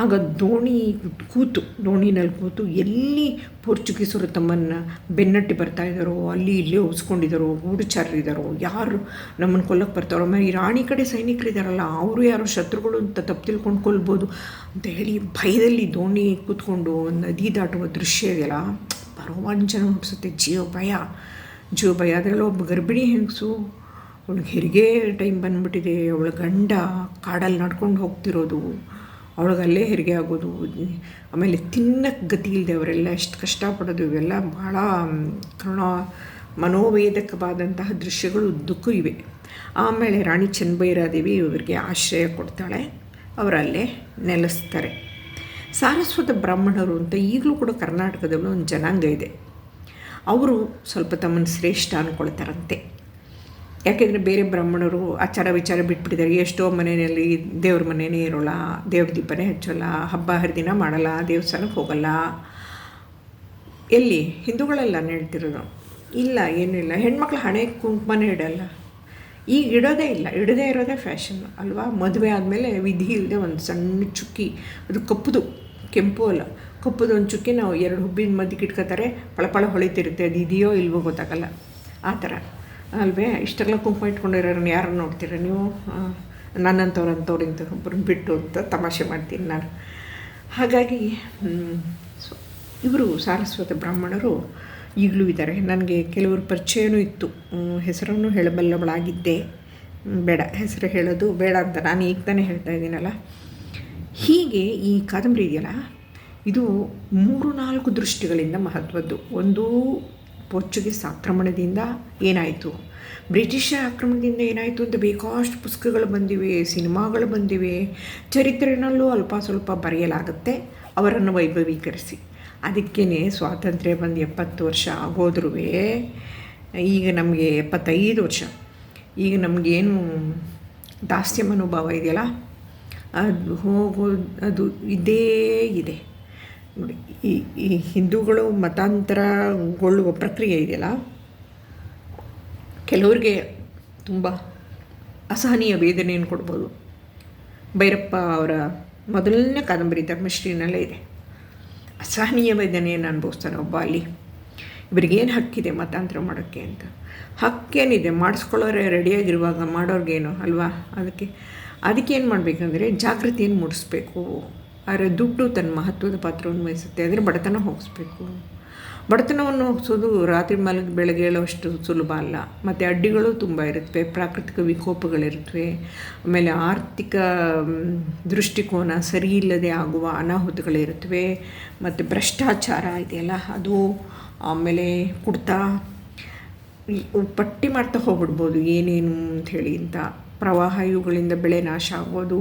ಆಗ ದೋಣಿ ಕೂತು, ದೋಣಿನಲ್ಲಿ ಕೂತು ಎಲ್ಲಿ ಪೋರ್ಚುಗೀಸರು ತಮ್ಮನ್ನು ಬೆನ್ನಟ್ಟಿ ಬರ್ತಾ ಇದ್ದಾರೋ, ಅಲ್ಲಿ ಇಲ್ಲಿ ಉಸ್ಕೊಂಡಿದ್ದಾರೋ ಗೂಢಚಾರರಿದ್ದಾರೋ ಯಾರು ನಮ್ಮನ್ನು ಕೊಲ್ಲಕ್ಕೆ ಬರ್ತಾರೋ, ಆಮೇಲೆ ಈ ರಾಣಿ ಕಡೆ ಸೈನಿಕರಿದ್ದಾರಲ್ಲ ಅವರು ಯಾರು ಶತ್ರುಗಳು ಅಂತ ತಪ್ಪು ತಿಳ್ಕೊಂಡು ಕೊಲ್ಬೋದು ಅಂತ ಹೇಳಿ ಭಯದಲ್ಲಿ ದೋಣಿ ಕೂತ್ಕೊಂಡು ನದಿ ದಾಟುವ ದೃಶ್ಯ ಇದೆಯಲ್ಲ ಪರವಾಂಚನ ಹುಟ್ಟಿಸುತ್ತೆ ಜೀವ ಭಯ ಜೀವ ಭಯ. ಅದರಲ್ಲಿ ಒಬ್ಬ ಗರ್ಭಿಣಿ ಹೆಂಗಸು, ಅವಳಿಗೆ ಹೆರಿಗೆ ಟೈಮ್ ಬಂದ್ಬಿಟ್ಟಿದೆ, ಅವಳ ಗಂಡ ಕಾಡಲ್ಲಿ ನಡ್ಕೊಂಡು ಹೋಗ್ತಿರೋದು. ಅವಳಿಗೆ ಅಲ್ಲೇ ಹೆರಿಗೆ ಆಗೋದು. ಆಮೇಲೆ ತಿನ್ನಕ್ಕೆ ಗತಿ ಇಲ್ಲದೆ ಅವರೆಲ್ಲ ಎಷ್ಟು ಕಷ್ಟಪಡೋದು, ಇವೆಲ್ಲ ಭಾಳ ಕರುಣ ಮನೋವೇದಕವಾದಂತಹ ದೃಶ್ಯಗಳು ಉದ್ದಕ್ಕೂ ಇವೆ. ಆಮೇಲೆ ರಾಣಿ ಚನ್ನಭೈರಾದೇವಿ ಇವರಿಗೆ ಆಶ್ರಯ ಕೊಡ್ತಾಳೆ. ಅವರಲ್ಲೇ ನೆಲೆಸ್ತಾರೆ. ಸಾರಸ್ವತ ಬ್ರಾಹ್ಮಣರು ಅಂತ ಈಗಲೂ ಕೂಡ ಕರ್ನಾಟಕದಲ್ಲೂ ಒಂದು ಜನಾಂಗ ಇದೆ. ಅವರು ಸ್ವಲ್ಪ ತಮ್ಮನ್ನು ಶ್ರೇಷ್ಠ ಅಂದ್ಕೊಳ್ತಾರಂತೆ ಯಾಕೆಂದರೆ ಬೇರೆ ಬ್ರಾಹ್ಮಣರು ಆಚಾರ ವಿಚಾರ ಬಿಟ್ಬಿಟ್ಟಿದ್ದಾರೆ. ಎಷ್ಟೋ ಮನೆಯಲ್ಲಿ ದೇವ್ರ ಮನೆಯೇ ಇರೋಲ್ಲ, ದೇವ್ರ ದೀಪನೇ ಹಚ್ಚೋಲ್ಲ, ಹಬ್ಬ ಹರಿದಿನ ಮಾಡಲ್ಲ, ದೇವಸ್ಥಾನಕ್ಕೆ ಹೋಗಲ್ಲ. ಎಲ್ಲಿ? ಹಿಂದೂಗಳೆಲ್ಲ ಹೇಳ್ತಿರೋದು. ಇಲ್ಲ ಏನೂ ಇಲ್ಲ ಹೆಣ್ಮಕ್ಳು ಹಣೆ ಕುಂಕುಮನೇ ಇಡಲ್ಲ. ಈಗ ಇಡೋದೇ ಇಲ್ಲ. ಇಡದೇ ಇರೋದೇ ಫ್ಯಾಷನ್, ಅಲ್ವಾ? ಮದುವೆ ಆದಮೇಲೆ ವಿಧಿ ಇಲ್ಲದೆ ಒಂದು ಸಣ್ಣ ಚುಕ್ಕಿ, ಅದು ಕಪ್ಪುದು, ಕೆಂಪು ಅಲ್ಲ. ಕಪ್ಪುದು ಒಂದು ಚುಕ್ಕಿ ನಾವು ಎರಡು ಹುಬ್ಬಿನ ಮದ್ದಿಗೆ ಇಟ್ಕೋತಾರೆ ಪಳಪಳ ಹೊಳಿತಿರುತ್ತೆ. ಅದು ಇದೆಯೋ ಇಲ್ವೋ ಗೊತ್ತಾಗಲ್ಲ. ಆ ಥರ. ಅಲ್ವೇ? ಇಷ್ಟೆಲ್ಲ ಕುಂಕುಮ ಇಟ್ಕೊಂಡಿರೋರನ್ನ ಯಾರು ನೋಡ್ತೀರ ನೀವು? ನನ್ನಂಥವ್ರು ಅಂಥವ್ರು ಒಬ್ಬರನ್ನ ಬಿಟ್ಟು ಅಂತ ತಮಾಷೆ ಮಾಡ್ತೀನಿ ನಾನು. ಹಾಗಾಗಿ ಇವರು ಸಾರಸ್ವತ ಬ್ರಾಹ್ಮಣರು ಈಗಲೂ ಇದ್ದಾರೆ. ನನಗೆ ಕೆಲವರು ಪರಿಚಯನೂ ಇತ್ತು. ಹೆಸರನ್ನು ಹೇಳಬಲ್ಲವಳಾಗಿದ್ದೆ. ಬೇಡ, ಹೆಸರು ಹೇಳೋದು ಬೇಡ ಅಂತ ನಾನು ಈಗ ತಾನೇ ಹೇಳ್ತಾ ಇದ್ದೀನಲ್ಲ. ಹೀಗೆ ಈ ಕಾದಂಬರಿ ಇದೆಯಲ್ಲ? ಇದು ಮೂರು ನಾಲ್ಕು ದೃಷ್ಟಿಗಳಿಂದ ಮಹತ್ವದ್ದು. ಒಂದು ಪೋರ್ಚುಗೀಸ್ ಆಕ್ರಮಣದಿಂದ ಏನಾಯಿತು? ಬ್ರಿಟಿಷರ ಆಕ್ರಮಣದಿಂದ ಏನಾಯಿತು ಅಂತ ಬೇಕಾಷ್ಟು ಪುಸ್ತಕಗಳು ಬಂದಿವೆ, ಸಿನಿಮಾಗಳು ಬಂದಿವೆ. ಚರಿತ್ರೆಯಲ್ಲೂ ಅಲ್ಪ ಸ್ವಲ್ಪ ಬರೆಯಲಾಗುತ್ತೆ, ಅವರನ್ನು ವೈಭವೀಕರಿಸಿ. ಅದಕ್ಕೇ ಸ್ವಾತಂತ್ರ್ಯ ಬಂದು ಎಪ್ಪತ್ತು ವರ್ಷ ಆಗೋದ್ರೂ ಈಗ ನಮಗೆ ಎಪ್ಪತ್ತೈದು ವರ್ಷ. ಈಗ ನಮಗೇನು ದಾಸ್ಯ ಮನೋಭಾವ ಇದೆಯಲ್ಲ? ಅದು ಹೋಗೋ, ಅದು ಇದೇ ಇದೆ. ನೋಡಿ ಈ ಈ ಹಿಂದೂಗಳು ಮತಾಂತರಗೊಳ್ಳುವ ಪ್ರಕ್ರಿಯೆ ಇದೆಯಲ್ಲ? ಕೆಲವ್ರಿಗೆ ತುಂಬ ಅಸಹನೀಯ ವೇದನೆಯನ್ನು ಕೊಡ್ಬೋದು. ಭೈರಪ್ಪ ಅವರ ಮೊದಲನೇ ಕಾದಂಬರಿ ಧರ್ಮಶ್ರೀನಲ್ಲೇ ಇದೆ. ಅಸಹನೀಯ ವೇದನೆಯನ್ನು ಅನುಭವಿಸ್ತಾನೆ ಒಬ್ಬ ಅಲ್ಲಿ. ಇವ್ರಿಗೇನು ಹಕ್ಕಿದೆ ಮತಾಂತರ ಮಾಡೋಕ್ಕೆ ಅಂತ? ಹಕ್ಕೇನಿದೆ ಮಾಡಿಸ್ಕೊಳ್ಳೋರೆ ರೆಡಿಯಾಗಿರುವಾಗ ಮಾಡೋರ್ಗೇನು ಅಲ್ವಾ? ಅದಕ್ಕೆ ಅದಕ್ಕೆ ಏನು ಮಾಡಬೇಕಂದ್ರೆ ಜಾಗೃತಿಯನ್ನು ಮೂಡಿಸ್ಬೇಕು. ಆದರೆ ದುಡ್ಡು ತನ್ನ ಮಹತ್ವದ ಪಾತ್ರವನ್ನು ವಹಿಸುತ್ತೆ. ಅದರ ಬಡತನ ಹೋಗಿಸ್ಬೇಕು. ಬಡತನವನ್ನು ಹೋಗಿಸೋದು ರಾತ್ರಿ ಮಲಗಿ ಬೆಳಗ್ಗೆ ಹೇಳೋಷ್ಟು ಸುಲಭ ಅಲ್ಲ. ಮತ್ತು ಅಡ್ಡಿಗಳು ತುಂಬ ಇರುತ್ತವೆ. ಪ್ರಾಕೃತಿಕ ವಿಕೋಪಗಳಿರುತ್ತವೆ. ಆಮೇಲೆ ಆರ್ಥಿಕ ದೃಷ್ಟಿಕೋನ ಸರಿ ಇಲ್ಲದೆ ಆಗುವ ಅನಾಹುತಗಳಿರುತ್ತವೆ. ಮತ್ತು ಭ್ರಷ್ಟಾಚಾರ ಇದೆಯಲ್ಲ, ಅದು ಆಮೇಲೆ ಕುಡ್ತಾ ಪಟ್ಟಿ ಮಾಡ್ತಾ ಹೋಗ್ಬಿಡ್ಬೋದು ಏನೇನು ಅಂಥೇಳಿ ಅಂತ ಪ್ರವಾಹ ಇವುಗಳಿಂದ ಬೆಳೆ ನಾಶ ಆಗೋದು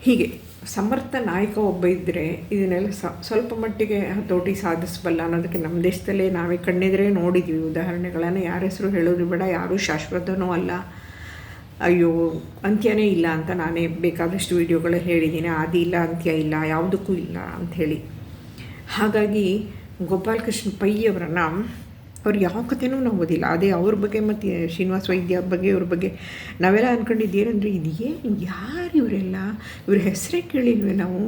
ಹೀಗೆ. ಸಮರ್ಥ ನಾಯಕ ಒಬ್ಬ ಇದ್ದರೆ ಇದನ್ನೆಲ್ಲ ಸ್ವಲ್ಪ ಮಟ್ಟಿಗೆ ಹತೋಟಿ ಸಾಧಿಸಬಲ್ಲ ಅನ್ನೋದಕ್ಕೆ ನಮ್ಮ ದೇಶದಲ್ಲೇ ನಾವೇ ಕಣ್ಣಿದ್ರೆ ನೋಡಿದ್ವಿ. ಉದಾಹರಣೆಗಳನ್ನು ಯಾರ ಹೆಸರು ಹೇಳೋದು ಬೇಡ, ಯಾರೂ ಶಾಶ್ವತನೂ ಅಲ್ಲ. ಅಯ್ಯೋ, ಅಂತ್ಯನೇ ಇಲ್ಲ ಅಂತ ನಾನೇ ಬೇಕಾದಷ್ಟು ವೀಡಿಯೋಗಳು ಹೇಳಿದ್ದೀನಿ. ಆದಿ ಇಲ್ಲ, ಅಂತ್ಯ ಇಲ್ಲ, ಯಾವುದಕ್ಕೂ ಇಲ್ಲ ಅಂಥೇಳಿ ಹಾಗಾಗಿ ಗೋಪಾಲಕೃಷ್ಣ ಪೈ ಅವ್ರು ಯಾವ ಕಥೆನೂ ನಾವು ಓದಿಲ್ಲ. ಅದೇ ಅವ್ರ ಬಗ್ಗೆ ಮತ್ತು ಶ್ರೀನಿವಾಸ ವೈದ್ಯ ಬಗ್ಗೆ ಇವ್ರ ಬಗ್ಗೆ ನಾವೆಲ್ಲ ಅಂದ್ಕೊಂಡಿದ್ದು ಏನಂದರೆ, ಇದು ಯಾರು ಇವರೆಲ್ಲ? ಇವ್ರ ಹೆಸರೇ ಕೇಳಿಲ್ವೇ ನಾವು?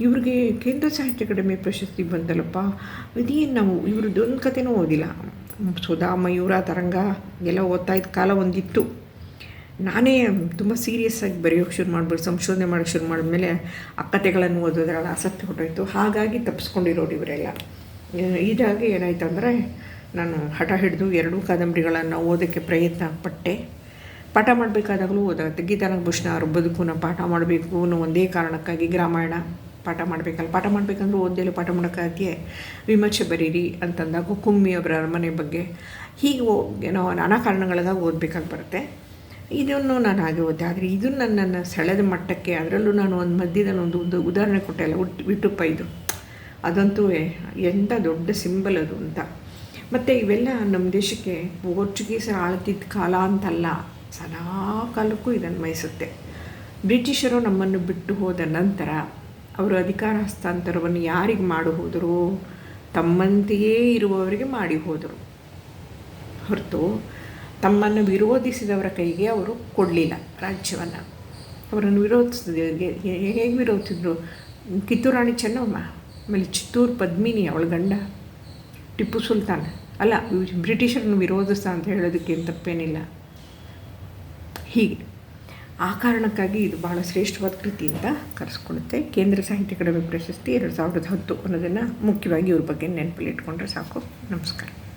ಇವ್ರಿಗೆ ಕೇಂದ್ರ ಸಾಹಿತ್ಯ ಅಕಾಡೆಮಿ ಪ್ರಶಸ್ತಿ ಬಂದಲ್ಲಪ್ಪ ಇದೇನು ನಾವು? ಇವ್ರದ್ದೊಂದು ಕಥೆನೂ ಓದಿಲ್ಲ. ಸುಧಾ, ಮಯೂರ, ತರಂಗ ಎಲ್ಲ ಓದ್ತಾ ಇದ್ದ ಕಾಲ ಒಂದಿತ್ತು. ನಾನೇ ತುಂಬ ಸೀರಿಯಸ್ಸಾಗಿ ಬರೆಯೋಕ್ಕೆ ಶುರು ಮಾಡ್ಬಿಟ್ಟು, ಸಂಶೋಧನೆ ಮಾಡೋಕ್ಕೆ ಶುರು ಮಾಡಿದ್ಮೇಲೆ ಆ ಕಥೆಗಳನ್ನು ಓದೋದ್ರಲ್ಲಿ ಆಸಕ್ತಿ ಹೊಟ್ಟೋಯ್ತು. ಹಾಗಾಗಿ ತಪ್ಪಿಸ್ಕೊಂಡಿರೋರು ಇವರೆಲ್ಲ. ಇದಾಗಿ ಏನಾಯ್ತು ಅಂದರೆ ನಾನು ಹಠ ಹಿಡಿದು ಎರಡೂ ಕಾದಂಬರಿಗಳನ್ನು ಓದೋಕ್ಕೆ ಪ್ರಯತ್ನ ಪಟ್ಟೆ. ಪಾಠ ಮಾಡಬೇಕಾದಾಗಲೂ ಓದಾಗುತ್ತೆ ಅವರು ಅವ್ರ ನಾನು ಪಾಠ ಮಾಡಬೇಕು ಅನ್ನೋ ಒಂದೇ ಕಾರಣಕ್ಕಾಗಿ ಗ್ರಾಮಾಯಣ ಪಾಠ ಮಾಡಬೇಕಲ್ಲ. ಪಾಠ ಮಾಡಬೇಕಂದ್ರೆ ಓದಲು ಪಾಠ ಮಾಡೋಕ್ಕಾಗಿ ವಿಮರ್ಶೆ ಬರೀರಿ ಅಂತಂದಾಗ ಕುಮ್ಮಿ ಅವರ ಅರಮನೆ ಬಗ್ಗೆ ಹೀಗೆ ಏನೋ ನಾನಾ ಕಾರಣಗಳಾದಾಗ ಓದಬೇಕಾಗಿ ಬರುತ್ತೆ. ಇದನ್ನು ನಾನು ಹಾಗೆ ಓದ್ದೆ. ಆದರೆ ಇದು ನನ್ನನ್ನು ಸೆಳೆದ ಮಟ್ಟಕ್ಕೆ ಅದರಲ್ಲೂ ನಾನು ಒಂದು ಮಧ್ಯದಲ್ಲಿ ಒಂದು ಒಂದು ಉದಾಹರಣೆ ಕೊಟ್ಟೆ ಅಲ್ಲ, ಉಟ್, ವಿಟುಪ್ಪ ಇದು. ಅದಂತೂ ಎಂಥ ದೊಡ್ಡ ಸಿಂಬಲ್ ಅದು ಅಂತ. ಮತ್ತು ಇವೆಲ್ಲ ನಮ್ಮ ದೇಶಕ್ಕೆ ಪೋರ್ಚುಗೀಸರು ಆಳ್ತಿದ್ದ ಕಾಲ ಅಂತಲ್ಲ, ಸದಾ ಕಾಲಕ್ಕೂ ಇದನ್ನು ವಹಿಸುತ್ತೆ ಬ್ರಿಟಿಷರು ನಮ್ಮನ್ನು ಬಿಟ್ಟು ಹೋದ ನಂತರ ಅವರು ಅಧಿಕಾರ ಹಸ್ತಾಂತರವನ್ನು ಯಾರಿಗೆ ಮಾಡಿ ಹೋದರು? ತಮ್ಮಂತೆಯೇ ಇರುವವರಿಗೆ ಮಾಡಿ ಹೋದರು. ಹೊರತು ತಮ್ಮನ್ನು ವಿರೋಧಿಸಿದವರ ಕೈಗೆ ಅವರು ಕೊಡಲಿಲ್ಲ ರಾಜ್ಯವನ್ನು. ಅವರನ್ನು ವಿರೋಧಿಸಿದ ಹೇಗೆ ವಿರೋಧಿಸಿದ್ರು? ಕಿತ್ತೂರಾಣಿ ಚೆನ್ನಮ್ಮ, ಆಮೇಲೆ ಚಿತ್ತೂರು ಪದ್ಮಿನಿ ಅವಳ ಗಂಡ, ಟಿಪ್ಪು ಸುಲ್ತಾನ್. ಅಲ್ಲ, ಬ್ರಿಟಿಷರನ್ನು ವಿರೋಧಿಸ್ತಾ ಅಂತ ಹೇಳೋದಕ್ಕೆ ತಪ್ಪೇನಿಲ್ಲ. ಹೀಗೆ. ಆ ಕಾರಣಕ್ಕಾಗಿ ಇದು ಬಹಳ ಶ್ರೇಷ್ಠವಾದ ಕೃತಿ ಅಂತ ಕರೆಸ್ಕೊಳುತ್ತೆ ಕೇಂದ್ರ ಸಾಹಿತ್ಯ ಅಕಾಡೆಮಿ ಪ್ರಶಸ್ತಿ ಎರಡು ಸಾವಿರದ ಹತ್ತು ಅನ್ನೋದನ್ನು ಮುಖ್ಯವಾಗಿ ಇವ್ರ ಬಗ್ಗೆ ನೆನಪಲ್ಲಿ ಇಟ್ಕೊಂಡ್ರೆ ಸಾಕು. ನಮಸ್ಕಾರ.